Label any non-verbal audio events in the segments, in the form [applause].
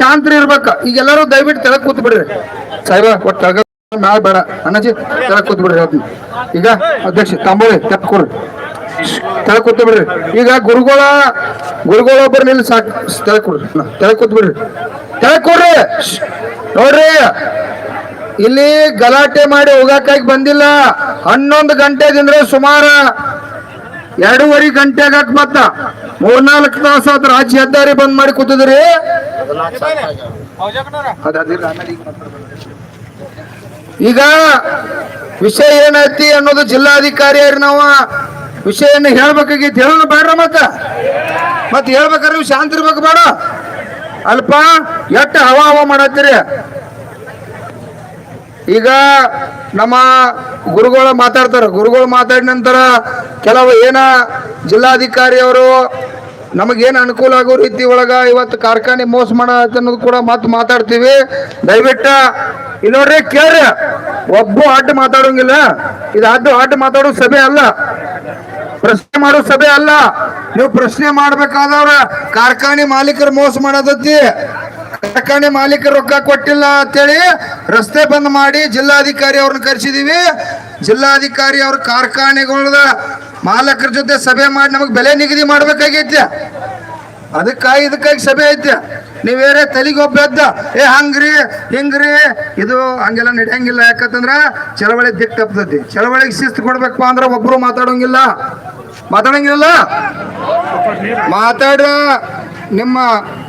ಶಾಂತಿ ಇರ್ಬೇಕ. ಈಗ ಎಲ್ಲರೂ ದಯವಿಟ್ಟು ತೆಳಕ್ ಕೂತ್ ಬಿಡ್ರಿ. ಸಾಹೇಬ, ಒಟ್ಟು ಮ್ಯಾಲ ಬೇಡ. ಅಣ್ಣಾಜಿ ತೆಳಕ್ ಕೂತ್ ಬಿಡ್ರಿ ಹೇಳ್ತೀನಿ. ಈಗ ಅಧ್ಯಕ್ಷ ತಾಂಬೋಳಿ ತೆಪ್ಪ ಕೊಡ್ರಿ ತೆಳಕ್ ಕೂತ್ ಬಿಡ್ರಿ. ಈಗ ಗುರುಗಳ ಗುರುಗಳ ಒಬ್ಬರು ನಿಲ್ ಸಾಕು. ತೆಳಕ್ ಕೊಡ್ರಿ. ತೆಳಕ್ ಕೂತ್ ಬಿಡ್ರಿ. ತೆಳಕ್ ಕೊಡ್ರಿ. ನೋಡ್ರಿ. ಇಲ್ಲಿ ಗಲಾಟೆ ಮಾಡಿ ಹೋಗಾಕಾಗಿ ಬಂದಿಲ್ಲ. ಹನ್ನೊಂದು ಗಂಟೆದಿಂದ ಸುಮಾರು ಎರಡೂವರೆ ಗಂಟೆ ಆಗಕ್ ಮತ್ತ ಮೂರ್ನಾಲ್ಕು ತಾಸು ಆತ ರಾಜ್ಯ ಹೆದ್ದಾರಿ ಬಂದ್ ಮಾಡಿ ಕೂತಿದ್ರಿ. ಈಗ ವಿಷಯ ಏನೈತಿ ಅನ್ನೋದು ಜಿಲ್ಲಾಧಿಕಾರಿ ನಾವು ವಿಷಯ ಹೇಳ್ಬೇಕಾಗಿತ್ತು ಹೇಳೋಣ ಬೇಡ್ರ ಮತ್ತ? ಮತ್ ಹೇಳ್ಬೇಕಾದ್ರೆ ಶಾಂತಿ ಇರ್ಬೇಕು ಬೇಡ. ಅಲ್ಪ ಎಟ್ಟ ಹವಾ ಹವಾ ಮಾಡತ್ತೀರಿ? ಈಗ ನಮ್ಮ ಗುರುಗಳು ಮಾತಾಡ್ತಾರೆ. ಗುರುಗಳು ಮಾತಾಡಿದ ನಂತರ ಕೆಲವು ಏನ ಜಿಲ್ಲಾಧಿಕಾರಿಯವರು ನಮಗೇನು ಅನುಕೂಲ ಆಗೋ ರೀತಿ ಒಳಗ ಇವತ್ತು ಕಾರ್ಖಾನೆ ಮೋಸ ಅನ್ನೋದು ಕೂಡ ಮಾತು ಮಾತಾಡ್ತೀವಿ. ದಯವಿಟ್ಟು ಇಲ್ಲಿ ನೋಡ್ರಿ, ಕೇಳ್ರಿ. ಒಬ್ಬ ಅಡ್ಡ ಮಾತಾಡೋಂಗಿಲ್ಲ. ಇದು ಅಡ್ಡು ಅಡ್ಡ ಮಾತಾಡೋ ಸಭೆ ಅಲ್ಲ. ಪ್ರಶ್ನೆ ಮಾಡೋ ಸಭೆ ಅಲ್ಲ. ನೀವು ಪ್ರಶ್ನೆ ಮಾಡ್ಬೇಕಾದವ್ರ ಕಾರ್ಖಾನೆ ಮಾಲೀಕರು ಮೋಸ ಮಾಡೋದತ್ತಿ. ಕಾರ್ಖಾನೆ ಮಾಲೀಕರು ರೊಕ್ಕ ಕೊಟ್ಟಿಲ್ಲ ಅಂತೇಳಿ ರಸ್ತೆ ಬಂದ್ ಮಾಡಿ ಜಿಲ್ಲಾಧಿಕಾರಿ ಅವ್ರನ್ನ ಕರೆಸಿದೀವಿ. ಜಿಲ್ಲಾಧಿಕಾರಿ ಅವ್ರ ಕಾರ್ಖಾನೆಗಳ ಮಾಲಕರ ಜೊತೆ ಸಭೆ ಮಾಡಿ ನಮಗೆ ಬೆಲೆ ನಿಗದಿ ಮಾಡ್ಬೇಕಾಗೈತಿ. ಅದಕ್ಕಾಗಿ, ಇದಕ್ಕಾಗಿ ಸಭೆ ಐತೆ. ನೀವೇರೇ ತಲೆಗೆ ಒಬ್ಬ ಏ, ಹಂಗ್ರಿ, ಹಿಂಗ್ರಿ, ಇದು ಹಂಗೆಲ್ಲ ನಡೆಯಂಗಿಲ್ಲ. ಯಾಕಂತಂದ್ರ ಚಳವಳಿ ದಿಕ್ ತಪ್ತತಿ ಚಳವಳಿಗೆ ಶಿಸ್ತು ಕೊಡ್ಬೇಕಪ್ಪ ಅಂದ್ರೆ ಒಬ್ರು ಮಾತಾಡೋಂಗಿಲ್ಲ. ಮಾತಾಡಂಗಿಲ್ಲ ಮಾತಾಡ ನಿಮ್ಮ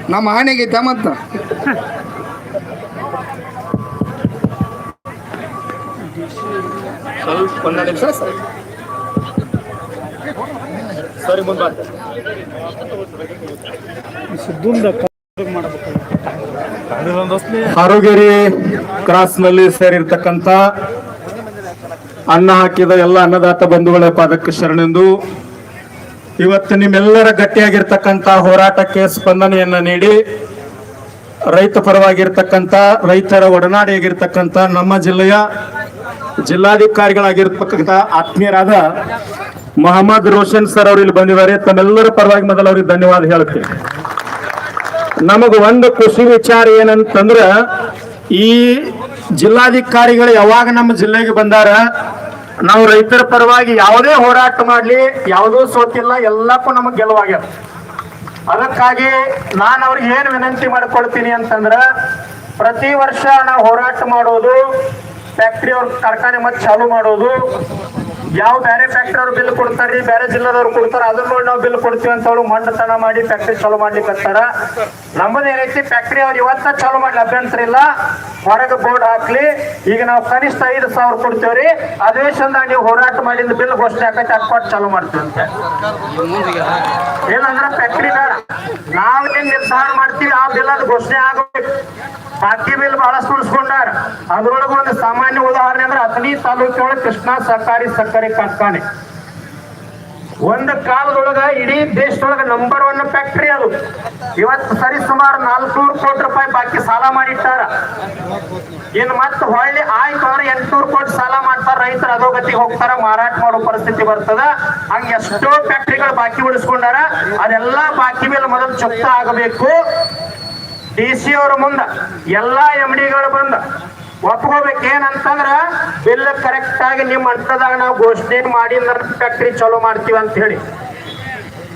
ನಮ್ಮ ಆನೆಗೈತ ಮತ್ತು ಸ್ವಲ್ಪ ಕ್ರಾಸ್ನಲ್ಲಿ ನಿಮಿಷ ಸರ್ ಸರಿ ಮುಂದೆ ಬಾ. ಹಾರೋಗೇರಿ ಕ್ರಾಸ್ನಲ್ಲಿ ಸೇರಿರ್ತಕ್ಕಂಥ ಅನ್ನ ಹಾಕಿದ ಎಲ್ಲ ಅನ್ನದಾತ ಬಂಧುಗಳ ಪಾದಕ್ಕೆ ಶರಣೆಂದು ಇವತ್ತು ನಿಮ್ಮೆಲ್ಲರ ಗಟ್ಟಿಯಾಗಿರ್ತಕ್ಕಂಥ ಹೋರಾಟಕ್ಕೆ ಸ್ಪಂದನೆಯನ್ನ ನೀಡಿ, ರೈತ ಪರವಾಗಿರ್ತಕ್ಕಂಥ, ರೈತರ ಒಡನಾಡಿಯಾಗಿರ್ತಕ್ಕಂಥ ನಮ್ಮ ಜಿಲ್ಲೆಯ ಜಿಲ್ಲಾಧಿಕಾರಿಗಳಾಗಿರ್ತಕ್ಕಂಥ ಆತ್ಮೀಯರಾದ ಮೊಹಮ್ಮದ್ ರೋಷನ್ ಸರ್ ಅವರು ಇಲ್ಲಿ ಬಂದಿದ್ದಾರೆ. ತಮ್ಮೆಲ್ಲರ ಪರವಾಗಿ ಮೊದಲು ಅವ್ರಿಗೆ ಧನ್ಯವಾದ ಹೇಳ್ತೀನಿ ನಮಗ ಒಂದು ಖುಷಿ ವಿಚಾರ ಏನಂತಂದ್ರ, ಈ ಜಿಲ್ಲಾಧಿಕಾರಿಗಳು ಯಾವಾಗ ನಮ್ಮ ಜಿಲ್ಲೆಗೆ ಬಂದಾರ ನಾವು ರೈತರ ಪರವಾಗಿ ಯಾವುದೇ ಹೋರಾಟ ಮಾಡ್ಲಿ, ಯಾವುದೂ ಸೋತಿಲ್ಲ, ಎಲ್ಲಕ್ಕೂ ನಮಗ್ ಗೆಲುವಾಗ್ಯದ. ಅದಕ್ಕಾಗಿ ನಾನು ಅವ್ರಿಗೆ ಏನು ವಿನಂತಿ ಮಾಡ್ಕೊಳ್ತೀನಿ ಅಂತಂದ್ರ, ಪ್ರತಿ ವರ್ಷ ನಾವು ಹೋರಾಟ ಮಾಡೋದು ಫ್ಯಾಕ್ಟ್ರಿ ಅವ್ರ ಕಾರ್ಖಾನೆ ಮತ್ತೆ ಚಾಲು ಮಾಡೋದು ಯಾವ ಬೇರೆ ಫ್ಯಾಕ್ಟ್ರಿ ಅವ್ರು ಬಿಲ್ ಕೊಡ್ತಾರ್ರಿ ಬೇರೆ ಜಿಲ್ಲಾದವ್ರು ಕೊಡ್ತಾರ, ಅದನ್ನ ನೋಡಿ ನಾವು ಬಿಲ್ ಕೊಡ್ತೀವಿ ಅಂತ ಹೇಳಿ ಮಂಡತನ ಮಾಡಿ ಫ್ಯಾಕ್ಟ್ರಿ ಚಾಲು ಹತ್ತಾರ ನಮ್ಮದು ಏನೈತಿ ಫ್ಯಾಕ್ಟ್ರಿ ಅವ್ರು ಇವತ್ತ ಚಾಲು ಮಾಡ್ಲಿ ಅಭ್ಯಂತರ ಇಲ್ಲ. ಹೊರಗೆ ಬೋರ್ಡ್ ಹಾಕ್ಲಿ. ಈಗ ನಾವು ಕನಿಷ್ಠ ಐದು ಸಾವಿರ ಕೊಡ್ತೇವ್ರಿ. ಅಧಿವೇಶನದಾಗ ನೀವು ಹೋರಾಟ ಮಾಡಿದ ಬಿಲ್ ಘೋಷಣೆ ಅಕ್ವಾಟ್ ಚಾಲು ಮಾಡ್ತೀವಿ ಅಂತ. ಏನಂದ್ರ ಫ್ಯಾಕ್ಟ್ರಿ ಬೇಡ. ನಾವು ನಿರ್ಧಾರ ಮಾಡ್ತೀವಿ, ಆ ಬಿಲ್ ಅದು ಘೋಷಣೆ ಆಗಬೇಕು. ಬಾಕಿ ಬಿಲ್ ಬಹಳಷ್ಟು ಉಳಿಸ್ಕೊಂಡಾರ. ಅದ್ರೊಳಗೆ ಒಂದು ಸಾಮಾನ್ಯ ಉದಾಹರಣೆ ಅಂದ್ರೆ ಅಥಣಿ ತಾಲೂಕಿನೊಳಗೆ ಕೃಷ್ಣಾ ಸಹಕಾರಿ ಸಕ್ಕರೆ ಕಾರ್ಖಾನೆ ಒಂದು ಕಾಲದೊಳಗ ಇಡೀ ದೇಶದೊಳಗ ನಂಬರ್ ಒನ್ ಫ್ಯಾಕ್ಟರಿ ಅದು. ಇವತ್ತು ಸರಿ ಸುಮಾರು ನಾಲ್ಕುನೂರು ಕೋಟಿ ರೂಪಾಯಿ ಬಾಕಿ ಸಾಲ ಮಾಡಿಟ್ಟಾರ. ಇನ್ ಮತ್ತೆ ಹೊಳ್ಳಿ ಆಯ್ತು ಅಂದ್ರೆ ಎಂಟ್ನೂರು ಕೋಟಿ ಸಾಲ ಮಾಡ್ತಾರ ರೈತರು ಅಧೋಗತಿಗೆ ಹೋಗ್ತಾರ, ಮಾರಾಟ ಮಾಡೋ ಪರಿಸ್ಥಿತಿ ಬರ್ತದ. ಹಂಗ ಎಷ್ಟೋ ಫ್ಯಾಕ್ಟರಿಗಳು ಬಾಕಿ ಉಳಿಸ್ಕೊಂಡಾರ, ಅದೆಲ್ಲಾ ಬಾಕಿ ಮೇಲೆ ಮೊದಲು ಚುಕ್ತ ಆಗಬೇಕು. ಡಿ ಸಿ ಅವ್ರ ಮುಂದ ಎಲ್ಲಾ ಎಂ ಡಿಗಳು ಬಂದ. ಒಪ್ಕೋಬೇಕು ಏನಂತಂದ್ರ ಬಿಲ್ ಕರೆಕ್ಟ್ ಆಗಿ ನಿಮ್ಮ ಹಂತದಾಗ ನಾವು ಘೋಷಣೆ ಮಾಡಿ ಫ್ಯಾಕ್ಟ್ರಿ ಚಾಲೂ ಮಾಡ್ತೀವಿ ಅಂತ ಹೇಳಿ.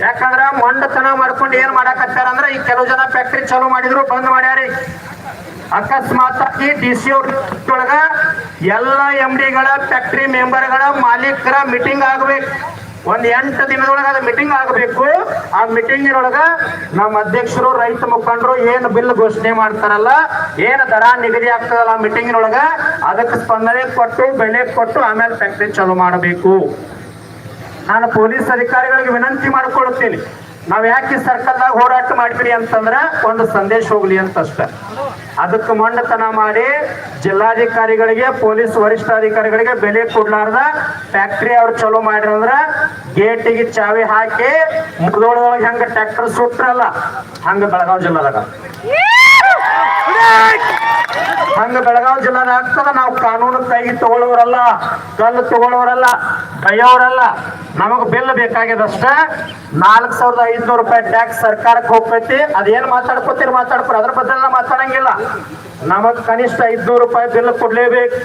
ಯಾಕಂದ್ರ ಮಂಡತನ ಮಾಡ್ಕೊಂಡು ಏನ್ ಮಾಡಾಕತ್ತಾರ ಅಂದ್ರ ಈ ಕೆಲವು ಜನ ಫ್ಯಾಕ್ಟ್ರಿ ಚಾಲೂ ಮಾಡಿದ್ರು, ಬಂದ್ ಮಾಡ್ಯಾರಿ ಅಕಸ್ಮಾತ್ ಆಗಿ ಡಿ ಸಿ ಒಳಗ ಎಲ್ಲ ಎಂ ಡಿಗಳ ಫ್ಯಾಕ್ಟ್ರಿ ಮೆಂಬರ್ಗಳ ಮಾಲೀಕರ ಮೀಟಿಂಗ್ ಆಗ್ಬೇಕು. ಒಂದ್ ಎಂಟು ದಿನದೊಳಗ ಅದು ಮೀಟಿಂಗ್ ಆಗಬೇಕು. ಆ ಮೀಟಿಂಗಿನೊಳಗ ನಮ್ಮ ಅಧ್ಯಕ್ಷರು, ರೈತ ಮುಖಂಡರು ಏನು ಬಿಲ್ ಘೋಷಣೆ ಮಾಡ್ತಾರಲ್ಲ, ಏನ್ ದರ ನಿಗದಿ ಆಗ್ತದಲ್ಲ ಆ ಮೀಟಿಂಗಿನೊಳಗ ಅದಕ್ಕೆ ಸ್ಪಂದನೆ ಕೊಟ್ಟು, ಬೆಲೆ ಕೊಟ್ಟು ಆಮೇಲೆ ಫ್ಯಾಕ್ಟ್ರಿ ಚಾಲೂ ಮಾಡಬೇಕು. ನಾನು ಪೊಲೀಸ್ ಅಧಿಕಾರಿಗಳಿಗೆ ವಿನಂತಿ ಮಾಡ್ಕೊಳ್ತೀನಿ. ನಾವ್ ಯಾಕೆ ಸರ್ಕಲ್ದಾಗ ಹೋರಾಟ ಮಾಡ್ತೀರಿ ಅಂತಂದ್ರ ಒಂದು ಸಂದೇಶ ಹೋಗ್ಲಿ ಅಂತ ಅಷ್ಟ. ಅದಕ್ಕೆ ಮೊಂಡತನ ಮಾಡಿ ಜಿಲ್ಲಾಧಿಕಾರಿಗಳಿಗೆ, ಪೊಲೀಸ್ ವರಿಷ್ಠಾಧಿಕಾರಿಗಳಿಗೆ ಬೆಲೆ ಕೊಡ್ಲಾರ್ದ ಫ್ಯಾಕ್ಟ್ರಿ ಅವ್ರು ಚಲೋ ಮಾಡಿರಂದ್ರ ಗೇಟಿಗೆ ಚಾವಿ ಹಾಕಿ ಮುಗ್ದೊಳದೊಳಗೆ ಹೆಂಗ ಟ್ರ್ಯಾಕ್ಟರ್ ಸುಟ್ರಲ್ಲ ಹಂಗ ಬೆಳಗಾವ್ ಜಿಲ್ಲಾದಾಗ. ಹಂಗ ಬೆಳಗಾವಿ ಜಿಲ್ಲಾದ ಆಗ್ತದ ನಾವು ಕಾನೂನು ಕೈಗೆ ತಗೊಳ್ಳೋರಲ್ಲ ಕಲ್ಲು ತಗೊಳ್ಳೋರಲ್ಲ ಕೈಯವರಲ್ಲ ನಮಗ್ ಬಿಲ್ ಬೇಕಾಗ್ಯದಷ್ಟ ನಾಲ್ಕ್ ಸಾವಿರದ ಐದ್ನೂರು ರೂಪಾಯಿ ಟ್ಯಾಕ್ಸ್ ಸರ್ಕಾರಕ್ಕೆ ಹೋಗ್ತೈತಿ. ಅದೇನ್ ಮಾತಾಡ್ಕೋತೀರಿ ಮಾತಾಡ್ಕೊ ಅದ್ರ ಬದಲ ಮಾತಾಡಂಗಿಲ್ಲ. ನಮಗ್ ಕನಿಷ್ಠ ಐದ್ನೂರು ರೂಪಾಯಿ ಬಿಲ್ ಕೊಡ್ಲೇಬೇಕು.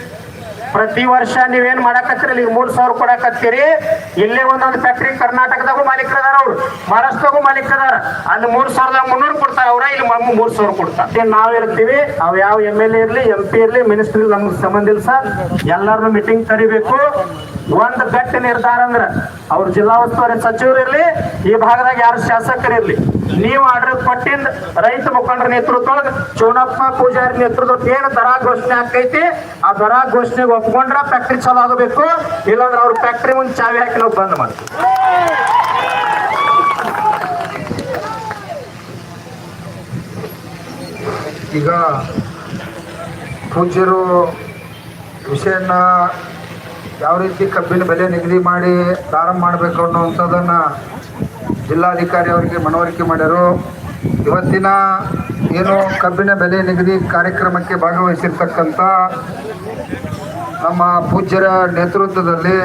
ಪ್ರತಿ ವರ್ಷ ನೀವೇನ್ ಮಾಡಕತ್ತೀರಿ ಈಗ ಮೂರ್ ಸಾವಿರ ಕೊಡಕತ್ತೀರಿ. ಇಲ್ಲೇ ಒಂದೊಂದು ಫ್ಯಾಕ್ಟ್ರಿ ಕರ್ನಾಟಕದಾಗೂ ಮಾಲೀಕರದಾರ ಅವ್ರು. ಮಹಾರಾಷ್ಟ್ರದಾಗೂ ಮಾಲೀಕರದಾರ. ಅಲ್ಲಿ ಮೂರ್ ಸಾವಿರದ ಮುನ್ನೂರು ಕೊಡ್ತಾರ ಅವ್ರ, ಇಲ್ಲಿ ಮೂರ್ ಸಾವಿರ ಕೊಡ್ತಾರ. ನಾವ್ ಇರ್ತೀವಿ ಅವ್ ಯಾವ ಎಂ ಎಲ್ ಎ ಇರ್ಲಿ ಎಂ ಪಿ ಇರ್ಲಿ ಮಿನಿಸ್ಟ್ರಿ ನಮ್ಗೆ ಸಂಬಂಧ ಇಲ್ಲ ಸರ್. ಎಲ್ಲಾರನ್ನು ಮೀಟಿಂಗ್ ಕರಿಬೇಕು. ಒಂದ್ ಗಟ್ಟಿ ನಿರ್ಧಾರ ಅಂದ್ರ, ಅವ್ರ ಜಿಲ್ಲಾ ಉಸ್ತುವಾರಿ ಸಚಿವರು ಇರ್ಲಿ, ಈ ಭಾಗದಾಗ ಯಾರು ಶಾಸಕರಿರ್ಲಿ ನೀವು ಆರ್ಡರ್ ಕೊಟ್ಟಿಂದ ರೈತ ಮುಖಂಡರ ನೇತೃತ್ವ ಚೋಣಪ್ಪ ಪೂಜಾರಿ ನೇತೃತ್ವದ ಏನು ದರ ಘೋಷಣೆ ಆಗ್ತೈತಿ, ಆ ದರ ಘೋಷಣೆಗೆ ಒಪ್ಕೊಂಡ್ರ ಫ್ಯಾಕ್ಟ್ರಿ ಚಲೋ ಆಗಬೇಕು, ಇಲ್ಲಾಂದ್ರೆ ಅವ್ರ ಫ್ಯಾಕ್ಟ್ರಿ ಮುಂದೆ ಚಾವಿ ಹಾಕಿ ನಾವು ಬಂದ್ ಮಾಡ್ತೀವಿ. ಈಗ ಪೂಜ್ಯರು ವಿಷಯನ ಯಾವ ರೀತಿ ಕಬ್ಬಿನ ಬೆಲೆ ನಿಗದಿ ಮಾಡಿ ಪ್ರಾರಂಭ ಮಾಡಬೇಕು ಅನ್ನುವಂಥದ್ದನ್ನ ಜಿಲ್ಲಾಧಿಕಾರಿ ಅವರಿಗೆ ಮನವರಿಕೆ ಮಾಡ್ಯಾರು. ಇವತ್ತಿನ ಏನು ಕಬ್ಬಿನ ಬೆಲೆ ನಿಗದಿ ಕಾರ್ಯಕ್ರಮಕ್ಕೆ ಭಾಗವಹಿಸಿರ್ತಕ್ಕಂಥ ನಮ್ಮ ಪೂಜ್ಯರ ನೇತೃತ್ವದಲ್ಲಿ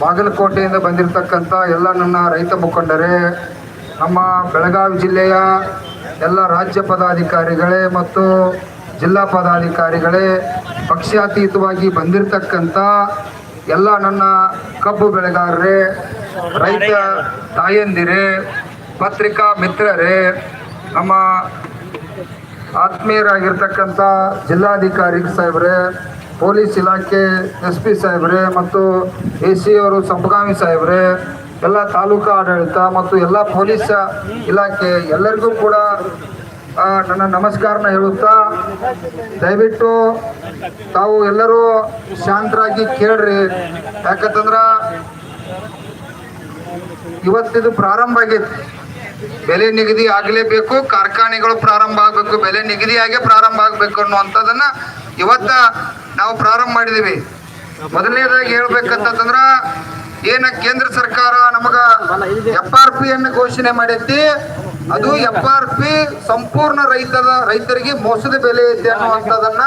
ಬಾಗಲಕೋಟೆಯಿಂದ ಬಂದಿರತಕ್ಕಂಥ ಎಲ್ಲ ನನ್ನ ರೈತ ಮುಖಂಡರೇ, ನಮ್ಮ ಬೆಳಗಾವಿ ಜಿಲ್ಲೆಯ ಎಲ್ಲ ರಾಜ್ಯ ಪದಾಧಿಕಾರಿಗಳೇ ಮತ್ತು ಜಿಲ್ಲಾ ಪದಾಧಿಕಾರಿಗಳೇ, ಪಕ್ಷಾತೀತವಾಗಿ ಬಂದಿರತಕ್ಕಂಥ ಎಲ್ಲ ನನ್ನ ಕಬ್ಬು ಬೆಳೆಗಾರರೇ, ರೈತ ತಾಯಂದಿರೇ, ಪತ್ರಿಕಾ ಮಿತ್ರರೇ, ನಮ್ಮ ಆತ್ಮೀಯರಾಗಿರ್ತಕ್ಕಂಥ ಜಿಲ್ಲಾಧಿಕಾರಿ ಸಾಹೇಬ್ರೆ ಪೊಲೀಸ್ ಇಲಾಖೆ, ಎಸ್ ಪಿ ಸಾಹೇಬ್ರೆ ಮತ್ತು ಎ ಸಿ ಅವರು, ಸಂಪಗಾಮಿ ಸಾಹೇಬ್ರೆ, ಎಲ್ಲ ತಾಲೂಕು ಆಡಳಿತ ಮತ್ತು ಎಲ್ಲ ಪೊಲೀಸ್ ಇಲಾಖೆ ಎಲ್ಲರಿಗೂ ಕೂಡ ನನ್ನ ನಮಸ್ಕಾರನ ಹೇಳುತ್ತಾ, ದಯವಿಟ್ಟು ತಾವು ಎಲ್ಲರೂ ಶಾಂತರಾಗಿ ಕೇಳ್ರಿ. ಯಾಕಂತಂದ್ರ, ಇವತ್ತಿದು ಪ್ರಾರಂಭ ಆಗೈತಿ. ಬೆಲೆ ನಿಗದಿ ಆಗಲೇಬೇಕು, ಕಾರ್ಖಾನೆಗಳು ಪ್ರಾರಂಭ ಆಗಬೇಕು, ಬೆಲೆ ನಿಗದಿಯಾಗೆ ಪ್ರಾರಂಭ ಆಗಬೇಕು ಅನ್ನುವಂಥದ್ದನ್ನ ಇವತ್ತ ನಾವು ಪ್ರಾರಂಭ ಮಾಡಿದೀವಿ. ಮೊದಲನೇದಾಗಿ ಹೇಳ್ಬೇಕಂತಂದ್ರ, ಏನ ಕೇಂದ್ರ ಸರ್ಕಾರ ನಮಗ ಎಫ್ ಆರ್ ಪಿ ಅನ್ನು ಘೋಷಣೆ ಮಾಡೈತಿ, ಅದು ಎಫ್ ಆರ್ ಪಿ ಸಂಪೂರ್ಣ ರೈತದ, ರೈತರಿಗೆ ಮೋಸದ ಬೆಲೆ ಐತಿ ಅನ್ನುವಂಥದ್ದನ್ನ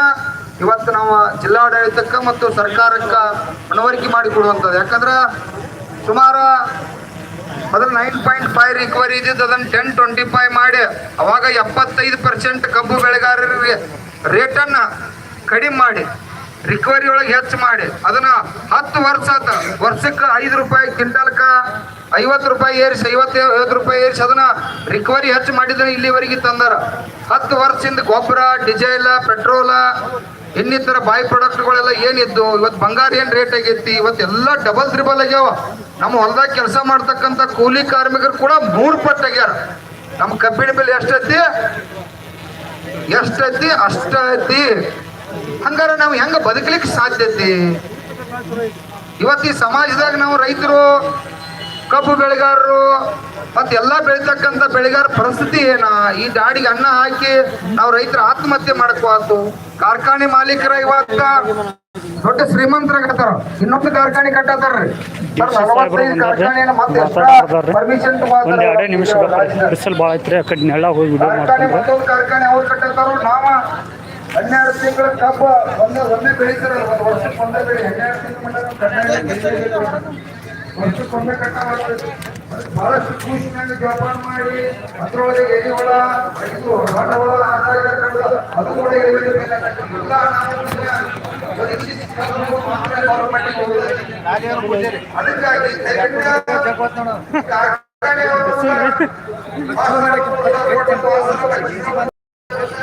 ಇವತ್ತು ನಾವು ಜಿಲ್ಲಾಡಳಿತಕ್ಕ ಮತ್ತು ಸರ್ಕಾರಕ್ಕ ಮನವರಿಕೆ ಮಾಡಿಕೊಡುವಂಥದ್ದು ಯಾಕಂದ್ರ, ಸುಮಾರು ಮೊದಲು ನೈನ್ ಪಾಯಿಂಟ್ ಫೈವ್ ರಿಕವರಿ ಇದ್ದಿದ್ದು ಅದನ್ನ ಟೆನ್ ಟ್ವೆಂಟಿ ಫೈವ್ ಮಾಡಿ, ಅವಾಗ ಎಪ್ಪತ್ತೈದು ಪರ್ಸೆಂಟ್ ಕಬ್ಬು ಬೆಳೆಗಾರರಿಗೆ ರೇಟನ್ನ ಕಡಿಮೆ ಮಾಡಿ. ರಿಕವರಿ ಒಳಗೆ ಹೆಚ್ಚು ಮಾಡಿ. ಅದನ್ನ ಹತ್ತು ವರ್ಷ ಆತ. ವರ್ಷಕ್ಕೆ ಐದು ರೂಪಾಯಿ ಕ್ವಿಂಟಲ್ಕ ಐವತ್ತು ರೂಪಾಯಿ ಏರಿಸಿ ಐವತ್ತೈವತ್ತು ರೂಪಾಯಿ ಏರಿಸಿ ಅದನ್ನ ರಿಕವರಿ ಹೆಚ್ಚು ಮಾಡಿದ್ರೆ ಇಲ್ಲಿವರೆಗೆ ತಂದಾರ. ಹತ್ತು ವರ್ಷದಿಂದ ಗೊಬ್ಬರ, ಡಿಸೈಲ, ಪೆಟ್ರೋಲ, ಇನ್ನಿತರ ಬಾಯ್ ಪ್ರಾಡಕ್ಟ್ಗಳೆಲ್ಲ ಏನಿದ್ದು, ಇವತ್ತು ಬಂಗಾರ ಏನು ರೇಟ್ ಆಗೈತಿ? ಇವತ್ತೆಲ್ಲ ಡಬಲ್ ತ್ರಿಬಲ್ ಆಗ್ಯಾವ. ನಮ್ಮ ಹೊಲದಾಗ ಕೆಲಸ ಮಾಡ್ತಕ್ಕಂಥ ಕೂಲಿ ಕಾರ್ಮಿಕರು ಕೂಡ ಮೂರು ಪಟ್ಟು ಆಗ್ಯಾರ. ನಮ್ಮ ಕಬ್ಬಿಣ ಬೆಲೆ ಎಷ್ಟೈತಿ? ಎಷ್ಟೈತಿ? ಅಷ್ಟ ಐತಿ ಹಂಗಾರ ನಾವು ಹೆಂಗ ಬದುಕಲಿಕ್ಕೆ ಸಾಧ್ಯತೆ? ಇವತ್ತು ಈ ಸಮಾಜದಾಗ ನಾವು ರೈತರು ಕಬ್ಬು ಬೆಳೆಗಾರರು ಮತ್ತೆ ಎಲ್ಲಾ ಬೆಳಿತಕ್ಕಂಥ ಬೆಳೆಗಾರ ಪರಿಸ್ಥಿತಿ ಏನ? ಈ ದಾಡಿಗೆ ಅನ್ನ ಹಾಕಿ ನಾವು ರೈತರ ಆತ್ಮಹತ್ಯೆ ಮಾಡಕ್ವಾತು ಕಾರ್ಖಾನೆ ಮಾಲೀಕರ ಇವಾಗ ದೊಡ್ಡ ಶ್ರೀಮಂತರಾಗತ್ತಾರ ಇನ್ನೊಂದು ಕಾರ್ಖಾನೆ ಕಟ್ಟತಾರ್ರಿ ಪರ್ಮಿಷನ್ ಕಾರ್ಖಾನೆ ಅವ್ರು ಕಟ್ಟತಾರೋ. ನಾವ ಹನ್ನೆರಡು ತಿಂಗಳ ಕಬ್ಬ ಒಂದೇ ಒಂದೇ ಬೆಳಿತಾರ ಒಂದು ವರ್ಷಕ್ಕೆ ಒಂದೇ ಬೆಳಿ ಹನ್ನೆರಡು ತಿಂಗಳ ಒಂದೇ ಕಟ್ಟ ಮಾಡ್ಬೇಕು ಬಹಳಷ್ಟು ಖುಷಿನಾಗ ಜೋಪಾನ ಮಾಡಿ ಅದ್ರೊಳಗೆ ಎಲಿ ಹುಳ ಇದು ಹೊರ ಹುಳ ಆದಾಯ ಕಂಡು [laughs]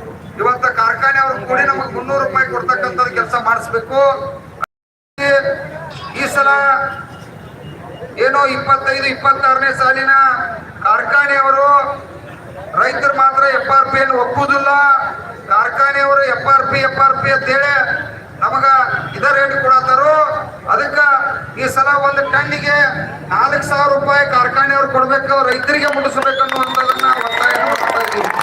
ಕಾರ್ಖಾನೆ ಅವರು ಕೂಡಿ ನಮಗೆ ಮುನ್ನೂರು ರೂಪಾಯಿ ಕೊಡ್ತಕ್ಕಂಥದ್ದು ಕೆಲಸ ಮಾಡಿಸ್ಬೇಕು. ಈ ಸಲ ಏನೋ ಇಪ್ಪತ್ತೈದು, ಇಪ್ಪತ್ತಾರನೇ ಸಾಲಿನ ಕಾರ್ಖಾನೆಯವರು ರೈತರು ಮಾತ್ರ ಎಫ್ ಆರ್ ಪಿ ಒಪ್ಪುವುದಿಲ್ಲ. ಕಾರ್ಖಾನೆಯವರು F R P F R P ಅಂತೇಳಿ ನಮಗ ಇದ ರೇಟ್ ಕೊಡತ್ತಾರು, ಅದಕ್ಕ ಈ ಸಲ ಒಂದು ಟನ್ನಿಗೆ ನಾಲ್ಕು ಸಾವಿರ ರೂಪಾಯಿ ಕಾರ್ಖಾನೆಯವ್ರು ಕೊಡ್ಬೇಕು, ರೈತರಿಗೆ ಮುಟ್ಟಿಸ್ಬೇಕು ಅನ್ನುವಂಥದ್ದನ್ನ ಒತ್ತಾಯ ಮಾಡ್ತಾ ಇದ್ದೀವಿ.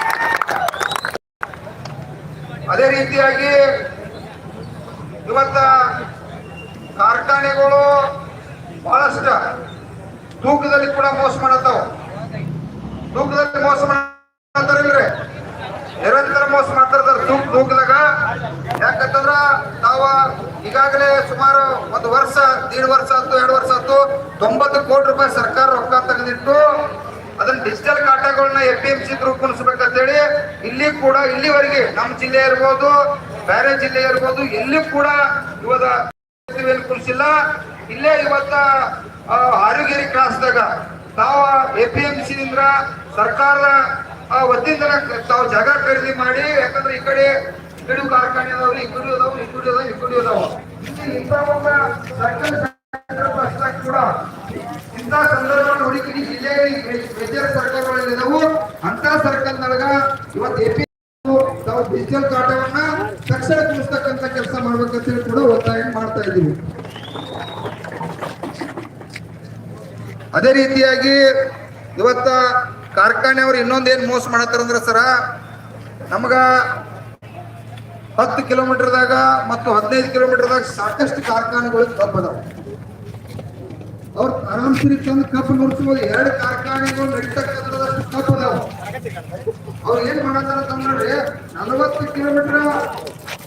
ಅದೇ ರೀತಿಯಾಗಿ ಇವತ್ತ ಕಾರ್ಖಾನೆಗಳು ಬಹಳಷ್ಟು ತೂಕದಲ್ಲಿ ಕೂಡ ಮೋಸ ಮಾಡತ್ತವ. ತೂಕದಲ್ಲಿ ಮೋಸ ಮಾಡ್ತಾರಿಲ್ರಿ ನಿರಂತರ ಮೋಸ ಮಾಡ್ತಾರ ತೂಕ ತೂಕದಾಗ. ಯಾಕಂತಂದ್ರ ತಾವ ಈಗಾಗಲೇ ಸುಮಾರು ಒಂದು ವರ್ಷ, ದೀಡ್ ವರ್ಷ ಆಯ್ತು, ಎರಡು ವರ್ಷ ಆಯ್ತು, ತೊಂಬತ್ತು ಕೋಟಿ ರೂಪಾಯಿ ಸರ್ಕಾರ ರೊಕ್ಕ ತೆಗೆದಿಟ್ಟು ಡಿಜಿಟಲ್ ಕಾಟಾಗಳನ್ನ ಎ ಪಿ ಎಂ ಸಿ ಇಲ್ಲಿ ಕೂಡ ಇಲ್ಲಿವರೆಗೆ ನಮ್ಮ ಜಿಲ್ಲೆ ಇರ್ಬೋದು ಬೇರೆ ಜಿಲ್ಲೆ ಇರ್ಬೋದು ಎಲ್ಲಿ ಕೂಡ ಇವತ್ತ ಕುಡಿಸಿಲ್ಲ ಇಲ್ಲೇ ಇವತ್ತ ಆ, ಕ್ಲಾಸ್ದಾಗ ತಾವು ಎ ಪಿ ಎಂ ಸಿ ಆ, ವತಿಯಿಂದ ತಾವು ಜಾಗ ಖರೀದಿ ಮಾಡಿ ಯಾಕಂದ್ರೆ ಈ ಕಡೆ ಈ ಕಡೆ ಕಾರ್ಖಾನೆ ಅದಾವ್ರಿ ಈ ಕಡೆ ಅದಾವ ಈ ಕಡೆ ಅದಾವ ಈ ಕಡೆ ಅದಾವ. ಇಂಥ ಬಸ್ದಾಗ ಕೂಡ ಇಂಥ ಸಂದರ್ಭಗಳು ಹುಡುಕಿ ಜಿಲ್ಲೆಯಲ್ಲಿ ಬೇಜಾರ ಸರ್ಕಲ್ಗಳಲ್ಲಿ ಇದಾವು ಅಂತ ಸರ್ಕಲ್ನೊಳಗ ಇವತ್ತು ಎ ಪಿ ತಾವು ಡಿಜಿಟಲ್ ಕಾಟವನ್ನ ತಕ್ಷಣ ತಿಳಿಸ್ತಕ್ಕಂಥ ಕೆಲಸ ಮಾಡ್ಬೇಕಂತೇಳಿ ಕೂಡ ಒತ್ತಾಯ ಮಾಡ್ತಾ ಇದ್ದೀವಿ. ಅದೇ ರೀತಿಯಾಗಿ ಇವತ್ತ ಕಾರ್ಖಾನೆಯವರು ಇನ್ನೊಂದೇನ್ ಮೋಸ ಮಾಡತ್ತಾರಂದ್ರ ಸರ, ನಮಗ ಹತ್ತು ಕಿಲೋಮೀಟರ್ದಾಗ ಮತ್ತು ಹದಿನೈದು ಕಿಲೋಮೀಟರ್ದಾಗ ಸಾಕಷ್ಟು ಕಾರ್ಖಾನೆಗಳು ಅದಾವ ಅವ್ರು ಆರಾಮ್ಸರಿ ತಂದು ಕಬ್ಬು ನುಡ್ಸ್ಬೋದು ಎರಡು ಕಾರ್ಖಾನೆಗಳು ನಡೀತಕ್ಕಂಥದಷ್ಟು ಕಬ್ಬು ಅದಾವ. ಅವ್ರು ಏನ್ ಮಾಡತ್ತಾರ ಅಂತಂದ್ರೆ ನಲವತ್ತು ಕಿಲೋಮೀಟರ್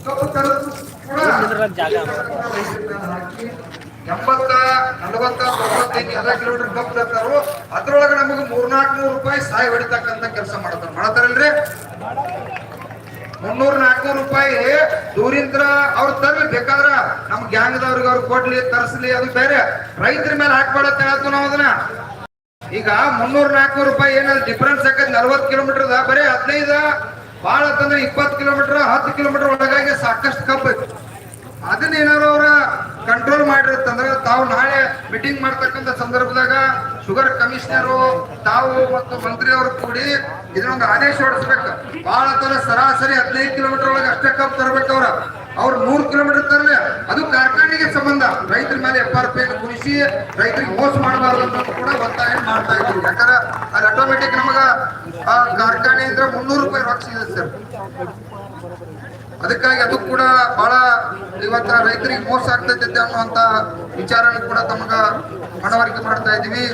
ಕಪ್ಪು ಕರೆದು ಕೂಡ ಹಾಕಿ ಎಂಬತ್ತ, ನಲವತ್ತ, ತೊಂಬತ್ತೈದು ಎಲ್ಲ ಕಿಲೋಮೀಟರ್ ಕಬ್ಬು ತರ್ತಾರೋ, ಅದ್ರೊಳಗೆ ನಮಗೆ ಮೂರ್ನಾಲ್ಕು ನೂರು ರೂಪಾಯಿ ಸಹಾಯ ಹೊಡಿತಕ್ಕಂಥ ಕೆಲಸ ಮಾಡ್ತಾರೆ ಮಾಡತಾರಲ್ರಿ ಮುನ್ನೂರ್ ನಾಲ್ಕನೂರು ರೂಪಾಯಿ ದೂರಿಂದ್ರ ಅವ್ರು ತರ್ಲಿ, ಬೇಕಾದ್ರ ನಮ್ ಗ್ಯಾಂಗ್ದವ್ರಿಗೆ ಅವ್ರು ಕೊಡ್ಲಿ, ತರಿಸ್ಲಿ, ಅದು ಬೇರೆ. ರೈತರ ಮೇಲೆ ಹಾಕ್ಬೇಡ ಅಂತ ಹೇಳ್ತೀವಿ ನಾವು ಅದನ್ನ. ಈಗ ಮುನ್ನೂರ್ ನಾಲ್ಕನೂರು ರೂಪಾಯಿ ಏನಾದ್ರು ಡಿಫ್ರೆನ್ಸ್ ಹಾಕದ್ ನಲ್ವತ್ತು ಕಿಲೋಮೀಟರ್ ಬರೀ ಹದಿನೈದ? ಭಾಳ ಅಂತಂದ್ರೆ ಇಪ್ಪತ್ತು ಕಿಲೋಮೀಟರ್, ಹತ್ತು ಕಿಲೋಮೀಟರ್ ಒಳಗಾಗಿ ಸಾಕಷ್ಟು ಕಬ್ಬು. ಅದನ್ನ ಏನಾರು ಅವ್ರ ಕಂಟ್ರೋಲ್ ಮಾಡಿರುತ್ತಂದ್ರೆ ತಾವು ನಾಳೆ ಮೀಟಿಂಗ್ ಮಾಡ್ತಕ್ಕಂಥ ಸಂದರ್ಭದಾಗ ಶುಗರ್ ಕಮಿಷನರು ತಾವು ಮತ್ತು ಮಂತ್ರಿ ಅವರು ಕೂಡಿ ಇದನ್ನೊಂದು ಆದೇಶ ಹೊಡಿಸ್ಬೇಕು ಬಹಳ ತರ ಸರಾಸರಿ ಹದಿನೈದು ಕಿಲೋಮೀಟರ್ ಒಳಗೆ ಅಷ್ಟೇ ಕಪ್ ತರ್ಬೇಕು ಅವ್ರ. ಅವ್ರು ನೂರು ಕಿಲೋಮೀಟರ್ ತರಲೆ. ಅದು ಕಾರ್ಖಾನೆಗೆ ಸಂಬಂಧ. ರೈತರ ಮೇಲೆ ಎಫ್ ಆರ್ ಪಿ ರೈತರಿಗೆ ಮೋಸ ಮಾಡಬಾರ್ದು ಅಂತ ಕೂಡ ಒತ್ತಾಯ ಮಾಡ್ತಾ ಇದ್ರು. ಯಾಕಂದ್ರೆ ಅದು ಆಟೋಮೆಟಿಕ್ ನಮಗ ಕಾರ್ಖಾನೆ ಅಂದ್ರೆ ಮುನ್ನೂರು ರೂಪಾಯಿ ರೊಕ್ಕ ಸಿಗುತ್ತೆ ಸರ್. ಅದಕ್ಕಾಗಿ ಅದು ಕೂಡ ಬಹಳ ಇವತ್ತ ರೈತರಿಗೆ ಮೋಸ ಆಗ್ತೈತೆ ಅನ್ನುವಂತ ವಿಚಾರನ ಕೂಡ ತಮಗ ಮನವರಿಕೆ ಮಾಡ್ತಾ ಇದೀವಿ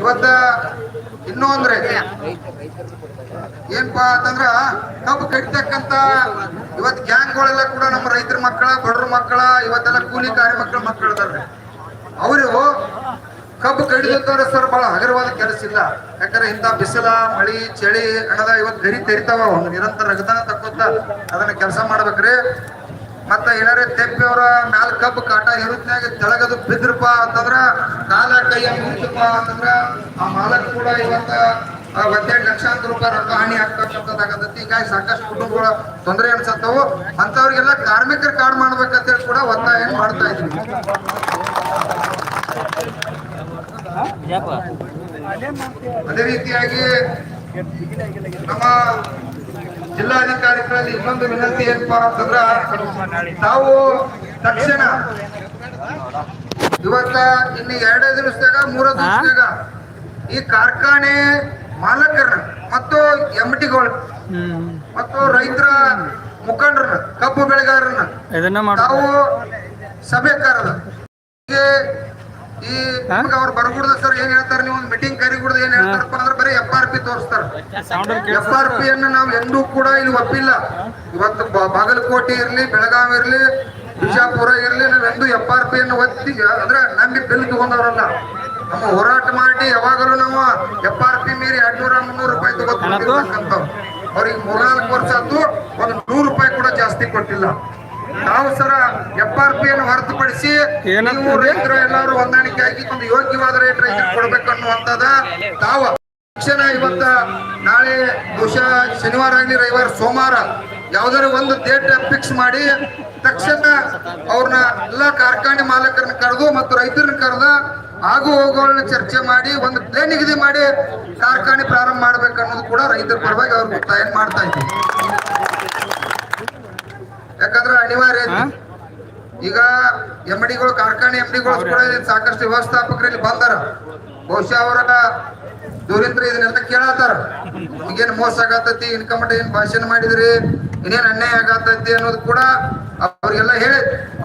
ಇವತ್ತ ಇನ್ನೂ ಅಂದ್ರೆ ಏನ್ಪಾ ಅಂತಂದ್ರ ಕಬ್ಬು ಕಡಿತಕ್ಕಂತ ಇವತ್ ಗ್ಯಾಂಗ್ಗಳೆಲ್ಲ ಕೂಡ ನಮ್ಮ ರೈತರ ಮಕ್ಕಳ ಬಡ್ರ ಮಕ್ಕಳ, ಇವತ್ತೆಲ್ಲ ಕೂಲಿ ಕಾರ್ಯ ಮಕ್ಕಳ ಮಕ್ಕಳ ಅವರು ಕಬ್ಬು ಕಡಿದಂತವ್ರೆ ಸರ್, ಬಹಳ ಹಗರವಾದ ಕೆಲಸ ಇಲ್ಲ. ಯಾಕಂದ್ರೆ ಇಂಥ ಬಿಸಿಲ, ಮಳಿ, ಚಳಿ ಅನ್ನದ ಇವತ್ತು ಗರಿ ತೆರಿತಾವ. ನಿರಂತರ ರಗದಾನ ತಕ್ಕಂತ ಅದನ್ನ ಕೆಲಸ ಮಾಡ್ಬೇಕ್ರಿ. ಮತ್ತ ಏನಾರೇ ತೆಪ್ಪಿ ಅವರ ಮ್ಯಾಲ ಕಬ್ಬು ಕಾಟ ಇರುತ್ತಾಗ ತೆಳಗದು ಬಿದ್ರಪ್ಪ ಅಂತಂದ್ರ, ಕಾಲ ಕೈಯ ಮುಗಿದಪ್ಪ ಅಂತಂದ್ರ, ಆ ಮಾಲಕ್ ಕೂಡ ಇವತ್ತ ಒಂದೆರಡು ಲಕ್ಷಾಂತರ ರೂಪಾಯಿ ರೊಕ್ಕ ಹಾನಿ ಆಗ್ತಕ್ಕಂಥದ್ದಾಗತ್ತೈತಿ ಹೀಗಾಗಿ ಸಾಕಷ್ಟು ಕುಟುಂಬಗಳ ತೊಂದರೆ ಅನ್ಸತ್ತವು. ಅಂತವ್ರಿಗೆಲ್ಲ ಕಾರ್ಮಿಕರ ಕಾರ್ಡ್ ಮಾಡ್ಬೇಕಂತೇಳಿ ಕೂಡ ಒತ್ತಾಯ ಮಾಡ್ತಾ ಇದ್ವಿ. ಅದೇ ರೀತಿಯಾಗಿ ನಮ್ಮ ಜಿಲ್ಲಾಧಿಕಾರಿಗಳಲ್ಲಿ ಇನ್ನೊಂದು ವಿನಂತಿ ಏನಪ್ಪ ಅಂತಂದ್ರ ತಾವು ತಕ್ಷಣ ಇವತ್ತ ಇನ್ನು ಎರಡೇ ದಿವಸದಾಗ ಮೂರ ದಿವಸದಾಗ ಈ ಕಾರ್ಖಾನೆ ಮಾಲಕರನ್ನ ಮತ್ತು ಎಮ್ಟಿಗಳು ಮತ್ತು ರೈತರ ಮುಖಂಡರನ್ನ ಕಬ್ಬು ಬೆಳೆಗಾರರನ್ನ ನಾವು ತಾವು ಸಭೆ ಕರೆದ ಈ ನಮ್ಗೆ ಅವ್ರು ಬರ್ಬಿಡ್ದ ಸರ್ ಏನ್ ಹೇಳ್ತಾರೆ ನೀವು? ಒಂದು ಮೀಟಿಂಗ್ ಕರಿಗುಡ್ದು ಏನ್ ಹೇಳ್ತಾರಪ್ಪ ಅಂದ್ರೆ ಬರೀ ಎಫ್ ಆರ್ ಪಿ ತೋರಿಸ್ತಾರೆ. ಎಫ್ ಆರ್ ಪಿ ಅನ್ನು ನಾವು ಎಂದೂ ಕೂಡ ಇಲ್ಲಿ ಒಪ್ಪಿಲ್ಲ. ಇವತ್ತು ಬಾಗಲಕೋಟೆ ಇರ್ಲಿ ಬೆಳಗಾವಿ ಇರ್ಲಿ ಬಿಜಾಪುರ ಇರ್ಲಿ ನಾವು ಎಂದೂ ಎಫ್ ಆರ್ ಪಿ ಅನ್ನು ಒತ್ತಿ ಅಂದ್ರೆ ನಂಬಿ ಬಿಲ್ ತಗೊಂಡವ್ರಲ್ಲ. ನಮ್ಮ ಹೋರಾಟ ಮಾಡಿ ಯಾವಾಗಲೂ ನಾವು ಎಫ್ ಆರ್ ಪಿ ಮೀರಿ ಎರಡ್ನೂರ ಮುನ್ನೂರು ರೂಪಾಯಿ ತಗೋತಿರ್ತಕ್ಕಂಥವ್ರು ಅವ್ರಿಗೆ ಮೂರ್ನಾಲ್ಕು ವರ್ಷ ಆದ್ದು ಒಂದು ನೂರು ರೂಪಾಯಿ ಕೂಡ ಜಾಸ್ತಿ ಕೊಟ್ಟಿಲ್ಲ. ನಾವು ಸರ ಎಫ್ ಆರ್ ಪಿ ಅನ್ನು ಹೊರತುಪಡಿಸಿ ನೀವು ರೈತರು ಎಲ್ಲರೂ ಹೊಂದಾಣಿಕೆ ಆಗಿ ಒಂದು ಯೋಗ್ಯವಾದ ರೇಟ್ ರೈತರಿಗೆ ಕೊಡ್ಬೇಕು ಅನ್ನುವಂಥದ ತಾವು ತಕ್ಷಣ ಇವತ್ತ ನಾಳೆ ಬಹುಶಃ ಶನಿವಾರ ಆಗಲಿ ರವಿವಾರ ಸೋಮವಾರ ಯಾವ್ದಾದ್ರು ಒಂದು ಡೇಟ್ ಫಿಕ್ಸ್ ಮಾಡಿ ತಕ್ಷಣ ಅವ್ರನ್ನ ಎಲ್ಲ ಕಾರ್ಖಾನೆ ಮಾಲೀಕರನ್ನ ಕರೆದು ಮತ್ತು ರೈತರನ್ನ ಕರೆದ ಆಗು ಹೋಗುಗಳನ್ನ ಚರ್ಚೆ ಮಾಡಿ ಒಂದು ಪ್ಲೇ ನಿಗದಿ ಮಾಡಿ ಕಾರ್ಖಾನೆ ಪ್ರಾರಂಭ ಮಾಡ್ಬೇಕು ಅನ್ನೋದು ಕೂಡ ರೈತರ ಪರವಾಗಿ ಅವ್ರಿಗೆ ಒತ್ತಾಯ ಮಾಡ್ತಾ ಇದ್ದೀವಿ ಯಾಕಂದ್ರೆ ಅನಿವಾರ್ಯ. ಈಗ ಎಂ ಡಿಗಳು ಕಾರ್ಖಾನೆ ಎಂ ಡಿಗಳು ಕೂಡ ಸಾಕಷ್ಟು ವ್ಯವಸ್ಥಾಪಕರು ಇಲ್ಲಿ ಬಂದಾರ. ಬಹುಶಃ ಅವರ ದೂರಿಂದ ಇದನ್ನೆಲ್ಲ ಕೇಳತ್ತಾರ. ಈಗೇನ್ ಮೋಸ ಆಗತೈತಿ ಇನ್ಕಮ್ ಏನ್ ಭಾಷಣ ಮಾಡಿದ್ರಿ ಇನ್ನೇನ್ ಅನ್ಯಾಯ ಆಗತೈತಿ ಅನ್ನೋದು ಕೂಡ ಅವ್ರಿಗೆಲ್ಲ ಹೇಳಿ.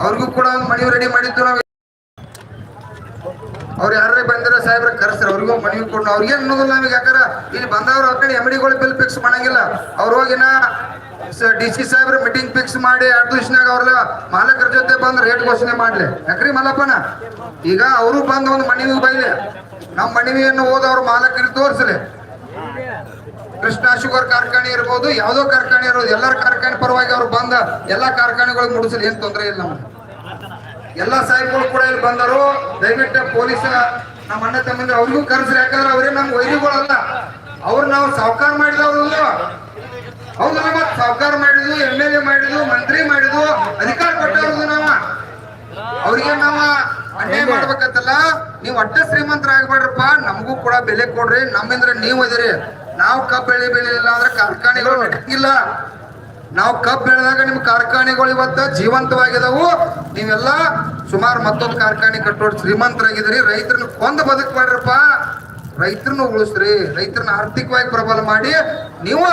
ಅವ್ರಿಗೂ ಕೂಡ ಒಂದು ಮನವಿ ರೆಡಿ ಮಾಡಿದ್ದು ನಾವು ಅವ್ರು ಯಾರೇ ಬಂದಿರೋ ಸಾಹೇಬ್ರ ಕರೆಸ್ತಾರೆ ಅವ್ರಿಗೂ ಮನವಿ ಕೊಟ್ಟು ಅವ್ರಿಗೆ ಅನ್ನೋದಿಲ್ಲ ನಮಗೆ ಯಾಕಂದ್ರ ಇಲ್ಲಿ ಬಂದವ್ರು ಆ ಕಡೆ ಎಂ ಡಿಗಳು ಬಿಲ್ ಫಿಕ್ಸ್ ಮಾಡಂಗಿಲ್ಲ. ಅವ್ರು ಹೋಗಿನ ಡಿ ಸಿ ಸಾಹೇಬ್ರ ಮೀಟಿಂಗ್ ಫಿಕ್ಸ್ ಮಾಡಿ ಎರಡು ದಿವಸನಾಗ ಅವ್ರಲ್ಲ ಮಾಲಕರ ಜೊತೆ ಬಂದು ರೇಟ್ ಘೋಷಣೆ ಮಾಡ್ಲಿ. ಯಾಕ್ರಿ ಮಲ್ಲಪ್ಪನ? ಈಗ ಅವರು ಬಂದು ಒಂದು ಮನವಿ ಬೈಲಿ. ನಮ್ಮ ಮನವಿಯನ್ನು ಹೋದವ್ರ ಮಾಲಕರಿಗೆ ತೋರಿಸಲಿ. ಕೃಷ್ಣ ಶುಗರ್ ಕಾರ್ಖಾನೆ ಇರ್ಬೋದು, ಯಾವುದೋ ಕಾರ್ಖಾನೆ ಇರ್ಬೋದು, ಎಲ್ಲರ ಕಾರ್ಖಾನೆ ಪರವಾಗಿ ಅವ್ರು ಬಂದ ಎಲ್ಲಾ ಕಾರ್ಖಾನೆಗಳಿಗೆ ಮುಡಿಸಲಿ, ಏನ್ ತೊಂದರೆ ಇಲ್ಲ ನಮ್ಗೆ. ಎಲ್ಲಾ ಸಾಹೇಬ್ಗಳು ಕೂಡ ಇಲ್ಲಿ ಬಂದರು. ದಯವಿಟ್ಟು ಪೊಲೀಸ ನಮ್ಮ ಅಣ್ಣ ತಮ್ಮಂದ್ರೆ ಅವ್ರಿಗೂ ಕರೆಸ್ರಿ ಯಾಕಂದ್ರೆ ಅವರೇ ನಮ್ಗೆ ವೈದ್ಯಗಳಲ್ಲ ಅವ್ರು ನಾವು ಸಾವುಕಾರ ಮಾಡಿದವರು ಹೌದು ನಮ್ಮ ಸಾವುಕಾರ ಮಾಡಿದ್ವು ಎಂ ಎಲ್ ಎ ಮಾಡಿದ್ವು ಮಂತ್ರಿ ಮಾಡಿದ್ವು ಅಧಿಕಾರ ಕೊಟ್ಟವ್ರದ್ದು ನಾವ. ಅವ್ರಿಗೆ ನಾವ ಅನ್ಯಾಯ ಮಾಡ್ಬೇಕಂತಲ್ಲ ನೀವು ಅಟ್ಟ ಶ್ರೀಮಂತರ ಆಗ್ಬೇಡ್ರಪ್ಪ ನಮಗೂ ಕೂಡ ಬೆಲೆ ಕೊಡ್ರಿ ನಮ್ಮಿಂದ್ರೆ ನೀವು ಇದೀರಿ ನಾವು ಕಬ್ಬು ಬೆಳೆ ಬೆಳಿಲಿಲ್ಲ ಅಂದ್ರೆ ಕಾರ್ಖಾನೆಗಳು ನಡೆಯಂಗಿಲ್ಲ ನಾವು ಕಬ್ಬು ಬೆಳೆದಾಗ ನಿಮ್ಮ ಕಾರ್ಖಾನೆಗಳು ಇವತ್ತ ಜೀವಂತವಾಗಿದಾವು. ನೀವೆಲ್ಲ ಸುಮಾರು ಮತ್ತೊಂದು ಕಾರ್ಖಾನೆ ಕಟ್ಟೋಡ್ ಶ್ರೀಮಂತರಾಗಿದ್ರಿ ರೈತರನ್ನ ಕೊಂದು ಬದುಕ್ಬೇಡ್ರಪ್ಪ ರೈತರನ್ನ ಉಳಿಸ್ರಿ. ರೈತರನ್ನ ಆರ್ಥಿಕವಾಗಿ ಪ್ರಬಲ ಮಾಡಿ. ನೀವು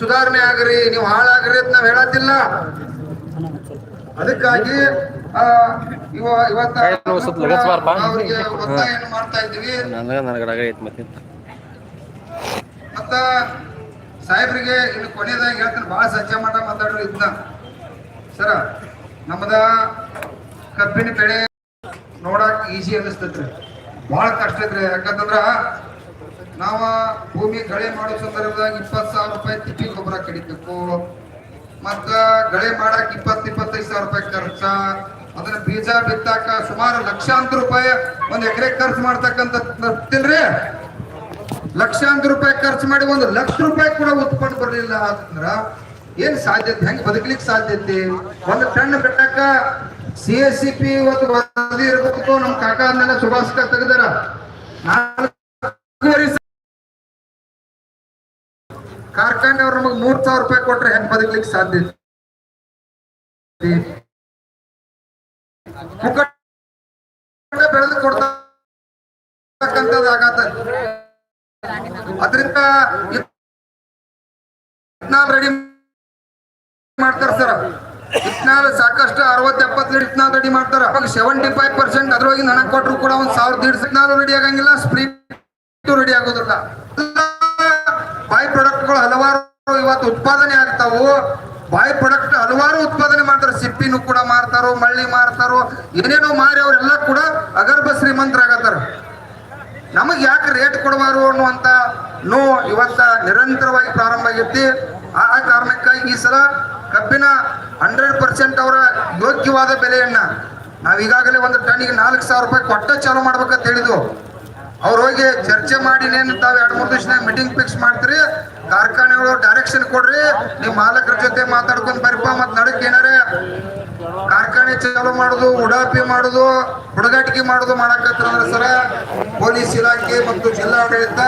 ಸುಧಾರಣೆ ಆಗ್ರಿ. ನೀವು ಹಾಳಾಗ್ರಿ ಅಂತ ನಾವ್ ಹೇಳತ್ತಿಲ್ಲ. ಅದಕ್ಕಾಗಿ. ಅವ್ರಿಗೆ ಒತ್ತಾಯವನ್ನು ಮಾಡ್ತಾ ಇದ್ದೀವಿ. ಮತ್ತ ಸಾಹೇಬ್ರಿಗೆ ಇನ್ನು ಕೊನೆಯದಾಗಿ ಹೇಳ್ತೀನಿ ಬಹಳ ಸಜ್ಜೆ ಮಾಡ ಮಾತಾಡೋ ಇದನ್ನ ಸರ ನಮ್ಮದ ಕಬ್ಬಿನ ಬೆಳೆ ನೋಡಕ್ ಈಸಿ ಅನಿಸ್ತೈತ್ರಿ ಬಹಳ ಕಷ್ಟ ಐತ್ರಿ. ಯಾಕಂತಂದ್ರ ನಾವ ಭೂಮಿ ಗಳೆ ಮಾಡೋ ಸಂದರ್ಭದಾಗ ಇಪ್ಪತ್ತು ಸಾವಿರ ರೂಪಾಯಿ ತಿಪ್ಪಿ ಗೊಬ್ಬರ ಕಡಿಬೇಕು. ಮತ್ತ ಗಳೆ ಮಾಡಕ್ ಇಪ್ಪತ್ತು, ಇಪ್ಪತ್ತೈದು ಸಾವಿರ ರೂಪಾಯಿ ಖರ್ಚ. ಅದನ್ನ ಬೀಜ ಬಿತ್ತಾಕ ಸುಮಾರು ಲಕ್ಷಾಂತರ ರೂಪಾಯಿ ಒಂದ್ ಎಕರೆ ಖರ್ಚು ಮಾಡ್ತಕ್ಕಂತ ತಿಳ್ರಿ ಲಕ್ಷಾಂತರ ರೂಪಾಯಿ ಖರ್ಚು ಮಾಡಿ ಒಂದು ಲಕ್ಷ ರೂಪಾಯಿ ಕೂಡ ಉತ್ಪನ್ನ ಬರಲಿಲ್ಲ ಅಂತಂದ್ರ ಏನ್ ಸಾಧ್ಯತೆ? ಹೆಂಗ್ ಬದುಕಲಿಕ್ಕೆ ಸಾಧ್ಯತೆ? ಒಂದು ಟನ್ ಬೆಟ್ಟಕ್ಕ ಸಿ ಎಸ್ ಸಿ ಪಿ ಇವತ್ತು ವರದಿ ಇರಬೇಕು, ನಮ್ ಕಾಕ ಅದನ್ನೆಲ್ಲ ಸುಭಾಷಕ ತೆಗೆದಾರ. ಕಾರ್ಖಾನೆ ಅವ್ರು ನಮಗ್ ಮೂರ್ ಸಾವಿರ ರೂಪಾಯಿ ಕೊಟ್ರೆ ಹೆಂಗ್ ಬದುಕಲಿಕ್ಕೆ ಸಾಧ್ಯತೆ? ಬೆಳೆದು ಕೊಡ್ತಕ್ಕಂಥದ್ದು ಆಗತ್ತ ಅದರಿಂದ ಇತ್ನಾಲ್ ರೆಡಿ ಮಾಡ್ತಾರ ಸರ್ ಇತ್ನಾಲ್ ಸಾಕಷ್ಟು ಅರವತ್ ಎಪ್ಪತ್ ಲೀಟರ್ ಇತ್ನಾಲ್ ರೆಡಿ ಮಾಡ್ತಾರ. ಸೆವೆಂಟಿ ಫೈವ್ ಪರ್ಸೆಂಟ್ ಅದ್ರೊಳಗಿನ ಹಣ ಕೊಟ್ಟರು ಕೂಡ ಒಂದ್ ಸಾವಿರದ ದೀಡ್ ಇತ್ನಾಲ್ ರೆಡಿ ಆಗಂಗಿಲ್ಲ ಸ್ಪ್ರೀಟ್ ರೆಡಿ ಆಗೋದಿಲ್ಲ. ಬಾಯ್ ಪ್ರಾಡಕ್ಟ್ಗಳು ಹಲವಾರು ಇವತ್ತು ಉತ್ಪಾದನೆ ಆಗ್ತಾವು. ಬಾಯ್ ಪ್ರಾಡಕ್ಟ್ ಹಲವಾರು ಉತ್ಪಾದನೆ ಮಾಡ್ತಾರೆ. ಸಿಪ್ಪಿನೂ ಕೂಡ ಮಾರ್ತಾರೋ, ಮಳ್ಳಿ ಮಾರ್ತಾರೋ, ಏನೇನೋ ಮಾರಿ ಅವರೆಲ್ಲ ಕೂಡ ಅಗರ್ಭ ಶ್ರೀಮಂತರಾಗತ್ತಾರ. ನಮಗ್ ಯಾಕೆ ರೇಟ್ ಕೊಡಬಾರು ಅನ್ನುವಂತ ನೋ ಇವತ್ತ ನಿರಂತರವಾಗಿ ಪ್ರಾರಂಭ ಆಗೈತಿ. ಆ ಕಾರಣಕ್ಕಾಗಿ ಈ ಸಲ ಕಬ್ಬಿನ ಹಂಡ್ರೆಡ್ ಪರ್ಸೆಂಟ್ ಅವರ ಯೋಗ್ಯವಾದ ಬೆಲೆಯನ್ನ ನಾವು ಈಗಾಗಲೇ ಒಂದು ಟನ್ನಿಗೆ ನಾಲ್ಕು ಸಾವಿರ ರೂಪಾಯಿ ಕೊಟ್ಟ ಚಾಲು ಮಾಡ್ಬೇಕಂತ ಹೇಳಿದ್ವು. ಅವ್ರು ಹೋಗಿ ಚರ್ಚೆ ಮಾಡಿ ತಾವು ಎರಡು ಮೂರು ದಿವಸ ಮೀಟಿಂಗ್ ಫಿಕ್ಸ್ ಮಾಡ್ತೀರಿ, ಕಾರ್ಖಾನೆಗಳು ಡೈರೆಕ್ಷನ್ ಕೊಡ್ರಿ ನೀವು ಮಾಲಕರ ಜೊತೆ ಮಾತಾಡ್ಕೊಂಡು ಬರ್ಪ ಮತ್ ನಡಕ್ ಏನಾರೇ. ಕಾರ್ಖಾನೆ ಚಾಲು ಮಾಡುದು, ಉಡಾಪಿ ಮಾಡುದು, ಹುಡುಗಾಟಿಕೆ ಮಾಡುದು ಮಾಡಕತ್ರ ಸರ ಪೊಲೀಸ್ ಇಲಾಖೆ ಮತ್ತು ಜಿಲ್ಲಾಡಳಿತ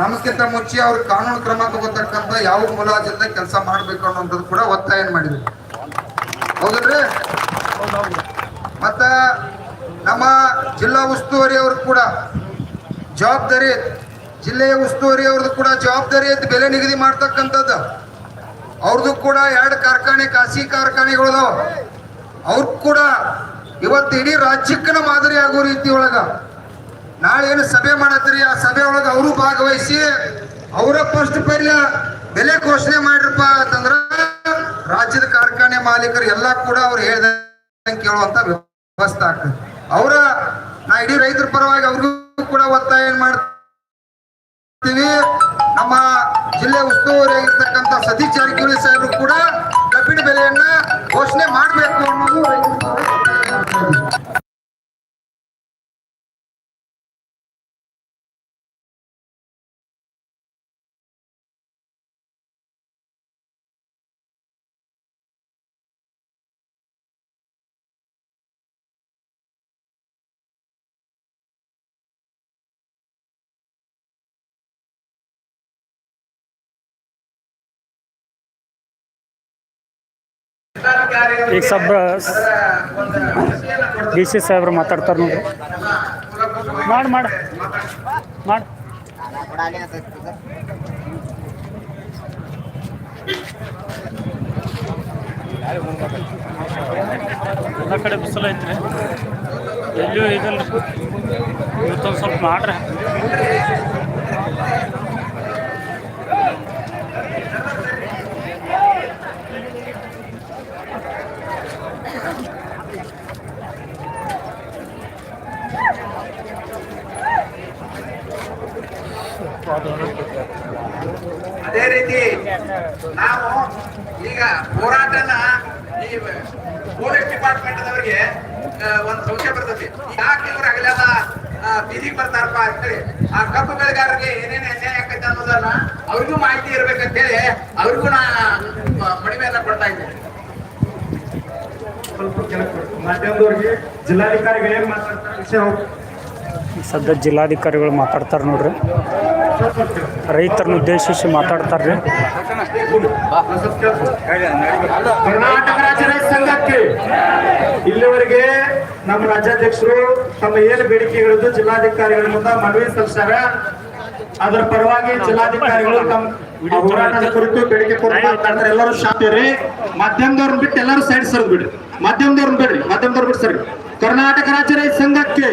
ನಮಗಿಂತ ಮುಂಚೆ ಅವ್ರ ಕಾನೂನು ಕ್ರಮ ತಗೋತಕ್ಕಂತ ಯಾವ ಮುಲಾಜಿಂದ ಕೆಲಸ ಮಾಡ್ಬೇಕು ಅನ್ನೋದು ಕೂಡ ಒತ್ತಾಯ ಮಾಡಿದ್ರು. ಹೌದಲ್ರಿ? ಮತ್ತ ನಮ್ಮ ಜಿಲ್ಲಾ ಉಸ್ತುವಾರಿ ಅವರು ಕೂಡ ಜವಾಬ್ದಾರಿ. ಜಿಲ್ಲೆಯ ಉಸ್ತುವಾರಿ ಅವ್ರದ್ದು ಕೂಡ ಜವಾಬ್ದಾರಿ ಅಂತ ಬೆಲೆ ನಿಗದಿ ಮಾಡ್ತಕ್ಕಂಥದ್ದು. ಅವ್ರದ್ದು ಕೂಡ ಎರಡು ಕಾರ್ಖಾನೆ, ಖಾಸಗಿ ಕಾರ್ಖಾನೆಗಳು ಅದಾವ ಅವ್ರು ಕೂಡ ಇವತ್ತು ಇಡೀ ರಾಜ್ಯಕ್ಕನ ಮಾದರಿ ಆಗೋ ರೀತಿ ಒಳಗ ನಾಳೆ ಏನು ಸಭೆ ಮಾಡತ್ರಿ ಆ ಸಭೆ ಒಳಗ ಅವರು ಭಾಗವಹಿಸಿ ಅವರ ಫಸ್ಟ್ ಪೈಲ ಬೆಲೆ ಘೋಷಣೆ ಮಾಡಿರಪ್ಪ ಅಂತಂದ್ರ ರಾಜ್ಯದ ಕಾರ್ಖಾನೆ ಮಾಲೀಕರು ಎಲ್ಲ ಕೂಡ ಅವ್ರು ಹೇಳ್ದಂಗೆ ಕೇಳುವಂತ ವ್ಯವಸ್ಥೆ ಆಗ್ತದೆ. ಅವರ ನಾ ಇಡೀ ರೈತರ ಪರವಾಗಿ ಅವ್ರಿಗೂ ಕೂಡ ಒತ್ತಾಯ ಏನ್ ಮಾಡ್ತೀವಿ? ನಮ್ಮ ಜಿಲ್ಲೆ ಉಸ್ತುವಾರಿ ಆಗಿರ್ತಕ್ಕಂಥ ಸತೀಶ್ ಜಾರಕಿಹೊಳಿ ಸಾಹೇಬರು ಕೂಡ ಕಬ್ಬಿಣ ಬೆಲೆಯನ್ನ ಘೋಷಣೆ ಮಾಡಬೇಕು ಅನ್ನೋದು ಈಗ ಸಬ್ ಡಿ ಸಿ ಸಾಹೇಬ್ರು ಮಾತಾಡ್ತಾರೆ ನೋಡಿ ಮಾಡಿ ಮಾಡಿ ಮಾಡಿ. ಎಲ್ಲ ಕಡೆ ಬಿಸಿಲು ಐತ್ರಿ. ಎಲ್ಲಿಯೂ ಇದಲ್ಲ. ಇವತ್ತೊಂದು ಸ್ವಲ್ಪ ಮಾಡ್ರಿ. ಅದೇ ರೀತಿ ನಾವು ಈಗ ಹೋರಾಟನ ಈ ಪೊಲೀಸ್ ಡಿಪಾರ್ಟ್ಮೆಂಟ್ ಅವರಿಗೆ ಒಂದು ಸಂಶಯ ಬರ್ತದೆ. ಯಾಕೆ ಇವ್ರು ಅಗಲೆಲ್ಲ ಬೀದಿಗೆ ಬರ್ತಾರಪ್ಪ ಅಂತೇಳಿ. ಆ ಕಬ್ಬು ಬೆಳೆಗಾರರಿಗೆ ಏನೇನು ಅನ್ಯಾಯ ಆಕೈತೆ ಅನ್ನೋದನ್ನ ಅವ್ರಿಗೂ ಮಾಹಿತಿ ಇರ್ಬೇಕಂತೇಳಿ ಅವ್ರಿಗೂ ನಾ ಮನವಿಯನ್ನ ಕೊಡ್ತಾ ಇದ್ದೇನೆ. ಸ್ವಲ್ಪ ಕೆಲಸ ಮಾಧ್ಯಮದವ್ರಿಗೆ ಜಿಲ್ಲಾಧಿಕಾರಿಗಳು ಏನ್ ಮಾತಾಡ್ತಾರೆ? ವಿಷಯ ಸದ್ಯ ಜಿಲ್ಲಾಧಿಕಾರಿಗಳು ಮಾತಾಡ್ತಾರೆ ನೋಡ್ರಿ. ರೈತರನ್ನ ಉದ್ದೇಶಿಸಿ ಮಾತಾಡ್ತಾರೆ ರೀ. ಕರ್ನಾಟಕ ರಾಜ್ಯ ರೈತ ಸಂಘಕ್ಕೆ ಇಲ್ಲಿವರೆಗೆ ನಮ್ಮ ರಾಜ್ಯಾಧ್ಯಕ್ಷರು ತಮ್ಮ ಏನು ಬೇಡಿಕೆಗಳಿದ್ದು ಜಿಲ್ಲಾಧಿಕಾರಿಗಳ ಮುಂದೆ ಮನವಿ ಸಲ್ಲಿಸ್ಯಾರ. ಅದರ ಪರವಾಗಿ ಜಿಲ್ಲಾಧಿಕಾರಿಗಳು ತಮ್ಮ ಹೋರಾಟದ ಕುರಿತು ಬೇಡಿಕೆ ಕೊಡ್ತಾರೆ ಮಾತಾಡ್ತಾರೆ. ಎಲ್ಲರೂ ಶಾಂತಿರಿ. ಮಾಧ್ಯಮದವ್ರನ್ನ ಬಿಟ್ಟು ಎಲ್ಲರೂ ಸೈಡ್ ಸರ್ದ್ ಬಿಡ್ರಿ ಮಾಧ್ಯಮದವ್ರನ್ನ ಬಿಡ್ರಿ. ಮಾಧ್ಯಮದವ್ರು ಬಿಟ್ಟು ಸರಿ. ಕರ್ನಾಟಕ ರಾಜ್ಯ ರೈತ ಸಂಘಕ್ಕೆ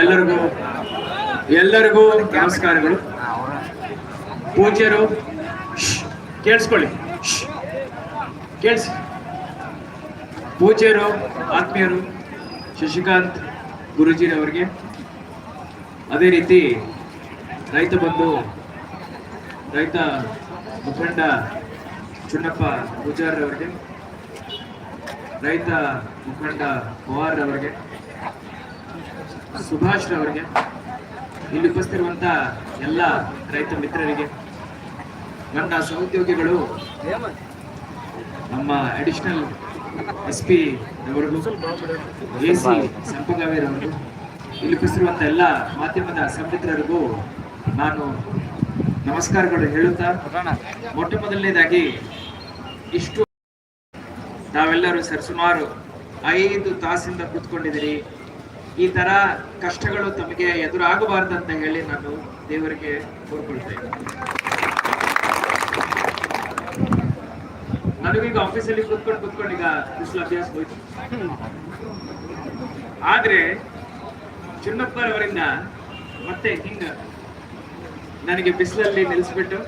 ಎಲ್ಲರಿಗೂ ಎಲ್ಲರಿಗೂ ನಮಸ್ಕಾರಗಳು. ಪೂಜ್ಯರು, ಕೇಳಿಸ್ಕೊಳ್ಳಿ. ಕೇಳಿಸಿ. ಪೂಜ್ಯರು, ಆತ್ಮೀಯರು, ಶಶಿಕಾಂತ್ ಗುರುಜಿರವರಿಗೆ ಅದೇ ರೀತಿ ರೈತ ಬಂಧು, ರೈತ ಮುಖಂಡ ಚುನ್ನಪ್ಪ ಪೂಜಾರ್ರವರಿಗೆ, ರೈತ ಮುಖಂಡ ಪವಾರ್ ಅವರಿಗೆ ಸುಭಾಷ್ ಅವರಿಗೆ ಇಲ್ಲಿ ಉಪಸ್ಥಿರುವಂತ ಎಲ್ಲ ರೈತ ಮಿತ್ರರಿಗೆ, ನನ್ನ ಸಹೋದ್ಯೋಗಿಗಳು, ನಮ್ಮ ಅಡಿಷನಲ್ ಎಸ್ ಪಿ ರವರಿಗೂ ಎ ಸಿ ಸಂಪಗಾವಿರವರು ಇಲ್ಲಿ ಉಪಸ್ಥಿರುವಂತ ಎಲ್ಲ ಮಾಧ್ಯಮದ ಸಂಮಿತ್ರರಿಗೂ ನಾನು ನಮಸ್ಕಾರಗಳು ಹೇಳುತ್ತಾ, ಮೊಟ್ಟ ಮೊದಲನೇದಾಗಿ ಇಷ್ಟು ನಾವೆಲ್ಲರೂ ಸರಿಸುಮಾರು ಐದು ತಾಸಿಂದ ಕೂತ್ಕೊಂಡಿದ್ದೀರಿ. ಈ ತರ ಕಷ್ಟಗಳು ತಮಗೆ ಎದುರಾಗಬಾರ್ದಂತ ಹೇಳಿ ನಾನು ದೇವರಿಗೆ ಕೋರ್ಕೊಳ್ತೇನೆ. ನನಗೀಗ ಆಫೀಸಲ್ಲಿ ಕೂತ್ಕೊಂಡು ಕೂತ್ಕೊಂಡು ಈಗ ಬಿಸಿಲು ಅಭ್ಯಾಸ ಹೋಯ್ತು. ಆದ್ರೆ ಚಿನ್ನಪ್ಪನವರಿಂದ ಮತ್ತೆ ಹಿಂಗ ನನಗೆ ಬಿಸಿಲಲ್ಲಿ ನಿಲ್ಲಿಸ್ಬಿಟ್ಟು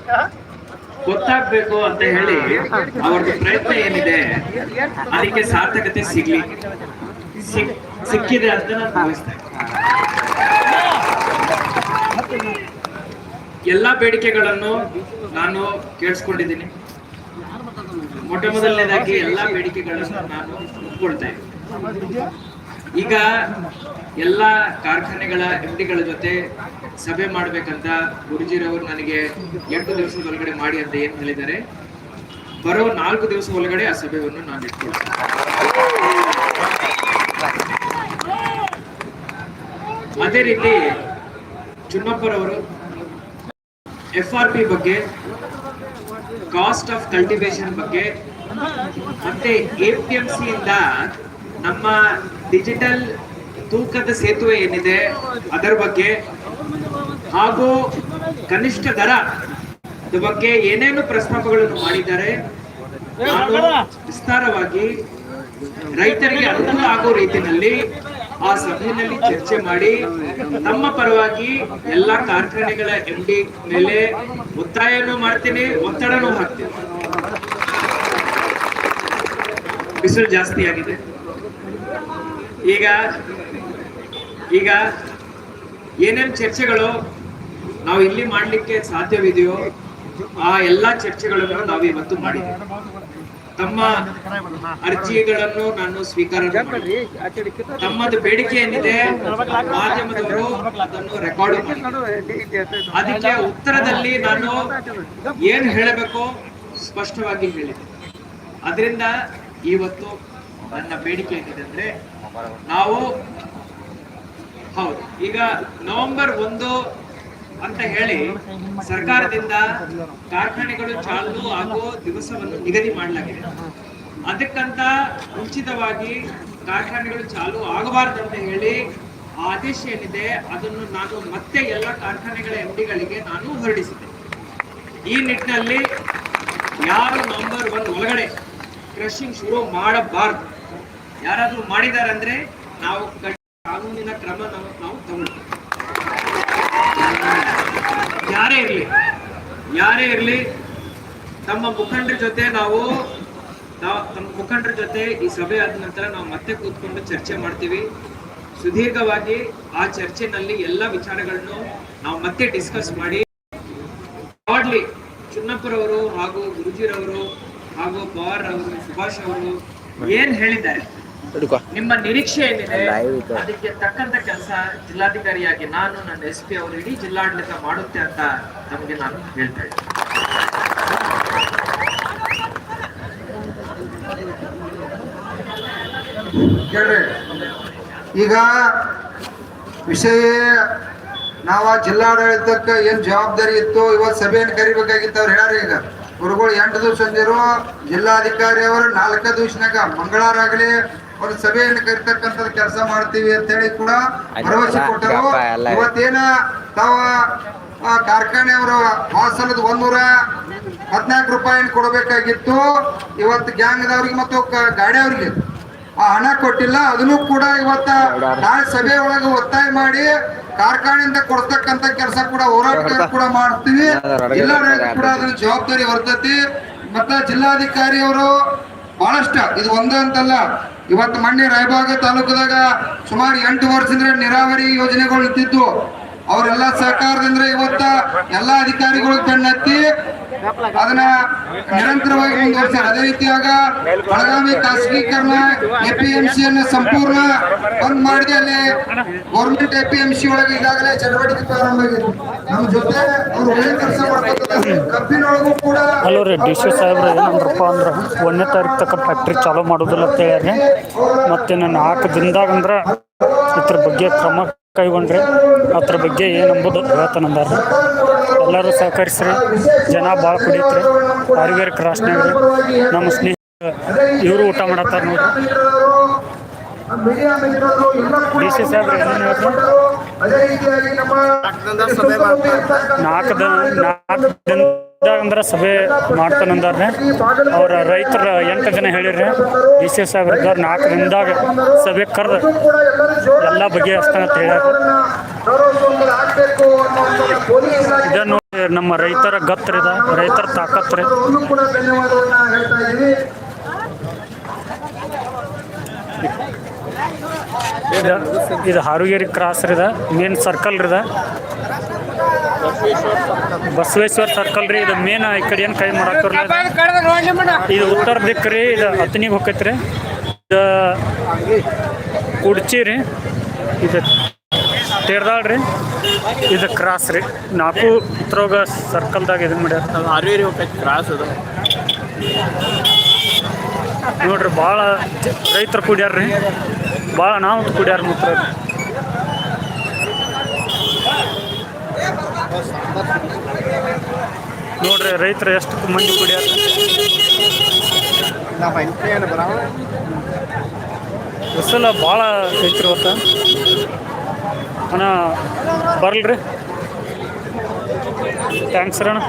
ಗೊತ್ತಾಗ್ಬೇಕು ಅಂತ ಹೇಳಿ ಅವ್ರದ್ದು ಪ್ರಯತ್ನ ಏನಿದೆ, ಅದಕ್ಕೆ ಸಾರ್ಥಕತೆ ಸಿಗ್ಲಿ. ಸಿಕ್- ಸಿಕ್ಕಿದೆ ಅಂತ ನಾನು ಭಾವಿಸ್ತೇನೆ ಎಲ್ಲ ಬೇಡಿಕೆಗಳನ್ನು ನಾನು ಕೇಳಿಸ್ಕೊಂಡಿದ್ದೀನಿ. ಮೊಟ್ಟ ಮೊದಲನೇದಾಗಿ ಎಲ್ಲ ಬೇಡಿಕೆಗಳನ್ನು ನಾನು ಒಪ್ಕೊಳ್ತಾ ಈಗ ಎಲ್ಲ ಕಾರ್ಖಾನೆಗಳ ಎಂಡಿಗಳ ಜೊತೆ ಸಭೆ ಮಾಡ್ಬೇಕಂತ ಗುರುಜಿರವರು ನನಗೆ ಎಂಟು ದಿವಸದ ಒಳಗಡೆ ಮಾಡಿ ಅಂತ ಏನು ಹೇಳಿದ್ದಾರೆ? ಬರೋ ನಾಲ್ಕು ದಿವಸ ಒಳಗಡೆ ಆ ಸಭೆಯನ್ನು ನಾನು ಇಟ್ಕೊಳ್ತೇನೆ. ಅದೇ ರೀತಿ ಚುನ್ನಪ್ಪರವರು ಎಫ್ ಆರ್ ಪಿ ಬಗ್ಗೆ ಕಾಸ್ಟ್ ಆಫ್ ಕಲ್ಟಿವೇಶನ್ ಬಗ್ಗೆ, ಮತ್ತೆ ಎ ಪಿ ಎಂ ಸಿಯಿಂದ ನಮ್ಮ ಡಿಜಿಟಲ್ ತೂಕದ ಸೇತುವೆ ಏನಿದೆ, ಅದರ ಬಗ್ಗೆ ಹಾಗೂ ಕನಿಷ್ಠ ದರ ಬಗ್ಗೆ ಏನೇನು ಪ್ರಸ್ತಾಪಗಳನ್ನು ಮಾಡಿದ್ದಾರೆ ವಿಸ್ತಾರವಾಗಿ ರೈತರಿಗೆ ಅನುಕೂಲ ಆಗೋ ರೀತಿಯಲ್ಲಿ ಆ ಸಭೆಯಲ್ಲಿ ಚರ್ಚೆ ಮಾಡಿ ತಮ್ಮ ಪರವಾಗಿ ಎಲ್ಲಾ ಕಾರ್ಖಾನೆಗಳ ಎಂ ಡಿ ಮೇಲೆ ಒತ್ತಾಯನೂ ಮಾಡ್ತೀನಿ, ಒತ್ತಡನೂ ಹಾಕ್ತೀನಿ. ಬಿಸಿಲು ಜಾಸ್ತಿ ಆಗಿದೆ. ಈಗ ಈಗ ಏನೇನ್ ಚರ್ಚೆಗಳು ನಾವು ಇಲ್ಲಿ ಮಾಡ್ಲಿಕ್ಕೆ ಸಾಧ್ಯವಿದೆಯೋ, ಆ ಎಲ್ಲಾ ಚರ್ಚೆಗಳನ್ನು ನಾವು ಇವತ್ತು ಮಾಡಿದ್ದೇವೆ. ತಮ್ಮ ಅರ್ಜಿಗಳನ್ನು ನಾನು ಸ್ವೀಕಾರ ತಮ್ಮದು ಬೇಡಿಕೆ ಏನಿದೆ ಮಾಧ್ಯಮದವರು ಅದನ್ನು ರೆಕಾರ್ಡ್ ಅದಕ್ಕೆ ಉತ್ತರದಲ್ಲಿ ನಾನು ಏನ್ ಹೇಳಬೇಕು ಸ್ಪಷ್ಟವಾಗಿ ಹೇಳಿದೆ ಅದರಿಂದ ಇವತ್ತು ನನ್ನ ಬೇಡಿಕೆ ಏನಿದೆ ಅಂದ್ರೆ ನಾವು ಹೌದು. ಈಗ ನವೆಂಬರ್ ಒಂದು ಅಂತ ಹೇಳಿ ಸರ್ಕಾರದಿಂದ ಕಾರ್ಖಾನೆಗಳು ಚಾಲು ಆಗೋ ದಿವಸವನ್ನು ನಿಗದಿ ಮಾಡಲಾಗಿದೆ. ಅದಕ್ಕಂತ ಮುಂಚಿತವಾಗಿ ಕಾರ್ಖಾನೆಗಳು ಚಾಲೂ ಅಂತ ಹೇಳಿ ಆ ಆದೇಶ ಏನಿದೆ, ಅದನ್ನು ನಾನು ಮತ್ತೆ ಎಲ್ಲ ಕಾರ್ಖಾನೆಗಳ ಎಂಡಿಗಳಿಗೆ ನಾನು ಹೊರಡಿಸಿದೆ ಈ ನಿಟ್ಟಿನಲ್ಲಿ ಯಾರು ನಂಬರ್ ಒನ್ ಒಳಗಡೆ ಕ್ರಷಿಂಗ್ ಶುರು ಮಾಡಬಾರ್ದು. ಯಾರಾದ್ರೂ ಮಾಡಿದ್ದಾರೆ ಅಂದ್ರೆ ನಾವು ಕಾನೂನಿನ ಕ್ರಮ ನಾವು ನಾವು ತಗೊಳ್ತೀವಿ ಯಾರೇ ಇರಲಿ ಯಾರೇ ಇರಲಿ, ತಮ್ಮ ಮುಖಂಡರ ಜೊತೆ ನಾವು ನಾವು ತಮ್ಮ ಮುಖಂಡರ ಜೊತೆ ಈ ಸಭೆ ಆದ ನಂತರ ನಾವು ಮತ್ತೆ ಕೂತ್ಕೊಂಡು ಚರ್ಚೆ ಮಾಡ್ತೀವಿ. ಸುದೀರ್ಘವಾಗಿ ಆ ಚರ್ಚೆನಲ್ಲಿ ಎಲ್ಲ ವಿಚಾರಗಳನ್ನು ನಾವು ಮತ್ತೆ ಡಿಸ್ಕಸ್ ಮಾಡಿ. ಬ್ರಾಡ್ಲಿ ಚುನ್ನಪ್ಪರವರು ಹಾಗೂ ಗುರುಜಿರವರು ಹಾಗೂ ಪವಾರ್ ಅವರು, ಸುಭಾಷ್ ಅವರು ಏನ್ ಹೇಳಿದ್ದಾರೆ? ನಿಮ್ಮ ನಿರೀಕ್ಷೆ ಏನಿದೆ? ಅದಕ್ಕೆ ತಕ್ಕಂತ ಕೆಲಸ ಜಿಲ್ಲಾಧಿಕಾರಿಯಾಗಿ ನಾನು ನನ್ನ ಎಸ್ ಪಿ ಅವರು ಇಡೀ ಜಿಲ್ಲಾಡಳಿತ ಮಾಡುತ್ತೆ ಅಂತ ನಮಗೆ ನಾನು ಹೇಳ್ತಾ ಇದ್ದೀನಿ. ಕೇಳ್ರಿ. ಈಗ ವಿಷಯ ನಾವ ಜಿಲ್ಲಾಡಳಿತಕ್ಕೆ ಏನು ಜವಾಬ್ದಾರಿ ಇತ್ತು? ಇವತ್ತು ಸಭೆಯನ್ನು ಕರಿಬೇಕಾಗಿತ್ತು ಅವ್ರು ಹೇಳಾರ ಈಗ. ಗುರುಗಳು ಎಂಟು ದಿವಸ ಅಂದಿರೋ ಜಿಲ್ಲಾಧಿಕಾರಿ ಅವರು ನಾಲ್ಕ ದಿವಸನಾಗ ಮಂಗಳವಾರ ಆಗಲಿ ಒಂದು ಸಭೆಯಲ್ಲಿ ಕರಿತಕ್ಕಂಥದ್ದು ಕೆಲಸ ಮಾಡ್ತೀವಿ ಅಂತ ಹೇಳಿ ಕೂಡ ಭರವಸೆ ಕೊಟ್ಟರು. ಇವತ್ತೇನ ತಾವ ಆ, ಕಾರ್ಖಾನೆಯವರು ವಾಸಲದ ಒಂದೂರ ಹದಿನಾಲ್ಕು ರೂಪಾಯಿ ಕೊಡಬೇಕಾಗಿತ್ತು. ಇವತ್ತು ಗ್ಯಾಂಗ್ದವ್ರಿಗೆ ಮತ್ತು ಗಾಡಿ ಗಾಡಿಯವ್ರಿಗೆ ಆ ಹಣ ಕೊಟ್ಟಿಲ್ಲ. ಅದನ್ನು ಕೂಡ ಇವತ್ತ ನಾಳೆ ಸಭೆ ಒಳಗೆ ಒತ್ತಾಯ ಮಾಡಿ ಕಾರ್ಖಾನೆಯಿಂದ ಕೊಡ್ತಕ್ಕಂತ ಕೆಲಸ ಕೂಡ ಹೋರಾಟ ಕೂಡ ಮಾಡ್ತೀವಿ. ಜಿಲ್ಲಾಡಳಿತ ಕೂಡ ಅದ್ರ ಜವಾಬ್ದಾರಿ ಹೊರ್ತೈತಿ ಮತ್ತ ಜಿಲ್ಲಾಧಿಕಾರಿ ಅವರು ಬಹಳಷ್ಟ. ಇದು ಒಂದು ಅಂತಲ್ಲ ಇವತ್ತು ಮೊನ್ನೆ ರಾಯಭಾಗ ತಾಲೂಕದಾಗ ಸುಮಾರು ಎಂಟು ವರ್ಷದಿಂದ ನೀರಾವರಿ ಯೋಜನೆಗಳು ನಿಂತಿದ್ದು. ಅವರೆಲ್ಲ ಸಹಕಾರದಿಂದ ಇವತ್ತ ಎಲ್ಲ ಅಧಿಕಾರಿಗಳು ಕಣ್ಣೆತ್ತಿ ಅದನ್ನ ನಿರಂತರವಾಗಿ ಮುಂದುವರಿಸ್ತಾರೆ ಅದೇ ರೀತಿಯಾಗ ಬೆಳಗಾವಿ ಖಾಸಗೀಕರಣ ಎಪಿಎಂಸಿ ಅನ್ನ ಸಂಪೂರ್ಣ ಬಂದ್ ಮಾಡಿದೆ. ಅಲ್ಲಿ ಗೌರ್ಮೆಂಟ್ ಎಪಿಎಂಸಿ ಒಳಗೆ ಈಗಾಗಲೇ ಚಟುವಟಿಕೆ ಪ್ರಾರಂಭ ಆಗಿದೆ. ನಮ್ಮ ಜೊತೆ ಅವರು ಒಳ್ಳೆ ಕೆಲಸ ಮಾಡ್ತಾರೆ ಕಬ್ಬಿನೊಳಗೂ ಕೂಡ ಹಲೋ ರೀ, ಡಿ ಸಿ ಸಾಹೇಬ್ರು, ಏನಂದ್ರಪ್ಪ ಅಂದ್ರೆ ಒಂದನೇ ತಾರೀಕು ತಕ್ಕ ಫ್ಯಾಕ್ಟ್ರಿ ಚಾಲೂ ಮಾಡೋದಿಲ್ಲ ಅಂತ ಹೇಳಿ ಮತ್ತು ನಾನು ನಾಲ್ಕು ದಿನದಾಗ ಅಂದ್ರೆ ಇದ್ರ ಬಗ್ಗೆ ಕ್ರಮ ಕೈಗೊಂಡ್ರೆ ಅದ್ರ ಬಗ್ಗೆ ಏನಂಬುದು ಹೇಳ್ತಾನಂದಾರ ಎಲ್ಲರೂ ಸಹಕರಿಸ್ರಿ. ಜನ ಭಾಳ ಕುಡಿಯತ್ರಿ ಅರಿವೇರ್ ಕ್ರಾಸ್ನಾಗ ರೀ ನಮ್ಮ ಸ್ನೇಹಿತ ಇವರು ಊಟ ಮಾಡತ್ತಾರ ನೋಡ್ರಿ. ಡಿ ಸಿ ಸಾಹೇಬ್ರು ಏನೇನು ಹೇಳ್ತಾರೆ? ನಾಲ್ಕು ದಿನ ನಾಲ್ಕು ದಿನದಾಗ ಅಂದ್ರೆ ಸಭೆ ಮಾಡ್ತಾನಂದಾರ್ರಿ ಅವ್ರ ರೈತರ ಎಂಟು ಜನ ಹೇಳಿರಿ ಡಿ ಸಿ ಇದ್ದವ್ರು ನಾಲ್ಕು ದಿನದಾಗ ಸಭೆ ಕರೆದು ಎಲ್ಲ ಅಂತ ಹೇಳ್ಯಾರ. ಇದನ್ನು ನಮ್ಮ ರೈತರ ಗತ್ರಿದ ರೈತರ ತಾಕತ್ರಿ. ಇದು ಹಾರುಗೇರಿ ಕ್ರಾಸ್ ಇದ. ಮೇನ್ ಸರ್ಕಲ್ ರೀದ ಬಸವೇಶ್ವರ ಸರ್ಕಲ್ ರೀ ಇದು ಮೇನ್ ಈ ಕಡೆ ಏನು ಕೈ ಮಾಡಾಕ್ತಾರಲ್ಲ ಇದು ಉತ್ತರ ದಿಕ್ಕು ರೀ ಇದು ಹತ್ತನಿಗೆ ಹೋಗೈತೆ ರೀ ಇದು ಕುಡ್ಚಿ ರೀ ಇದು ತೇರ್ದಾಳ್ ರೀ ಇದು ಕ್ರಾಸ್ ರೀ. ನಾಲ್ಕು ಉತ್ತರೋಗ ಸರ್ಕಲ್ದಾಗ ಇದನ್ನ ಮಾಡ್ಯಾರ. ಹೋಗ್ತೈತಿ ಕ್ರಾಸ್ ಅದು. ನೋಡ್ರಿ ಭಾಳ ರೈತರು ಕುಡ್ಯಾರ ರೀ. ಭಾಳ ನಾವು ಕುಡ್ಯಾರ ಮಾತ್ರ. ನೋಡ್ರಿ ರೈತರು ಎಷ್ಟು ಮಂದಿ ಕುಡ್ಯಾರ ಬಿಸಿಲ ಭಾಳ ಐತ್ರಿ ಇವತ್ತು ಅಣ್ಣ ಬರಲ್ರಿ. ಥ್ಯಾಂಕ್ಸ್ ರೀ ಅಣ್ಣ.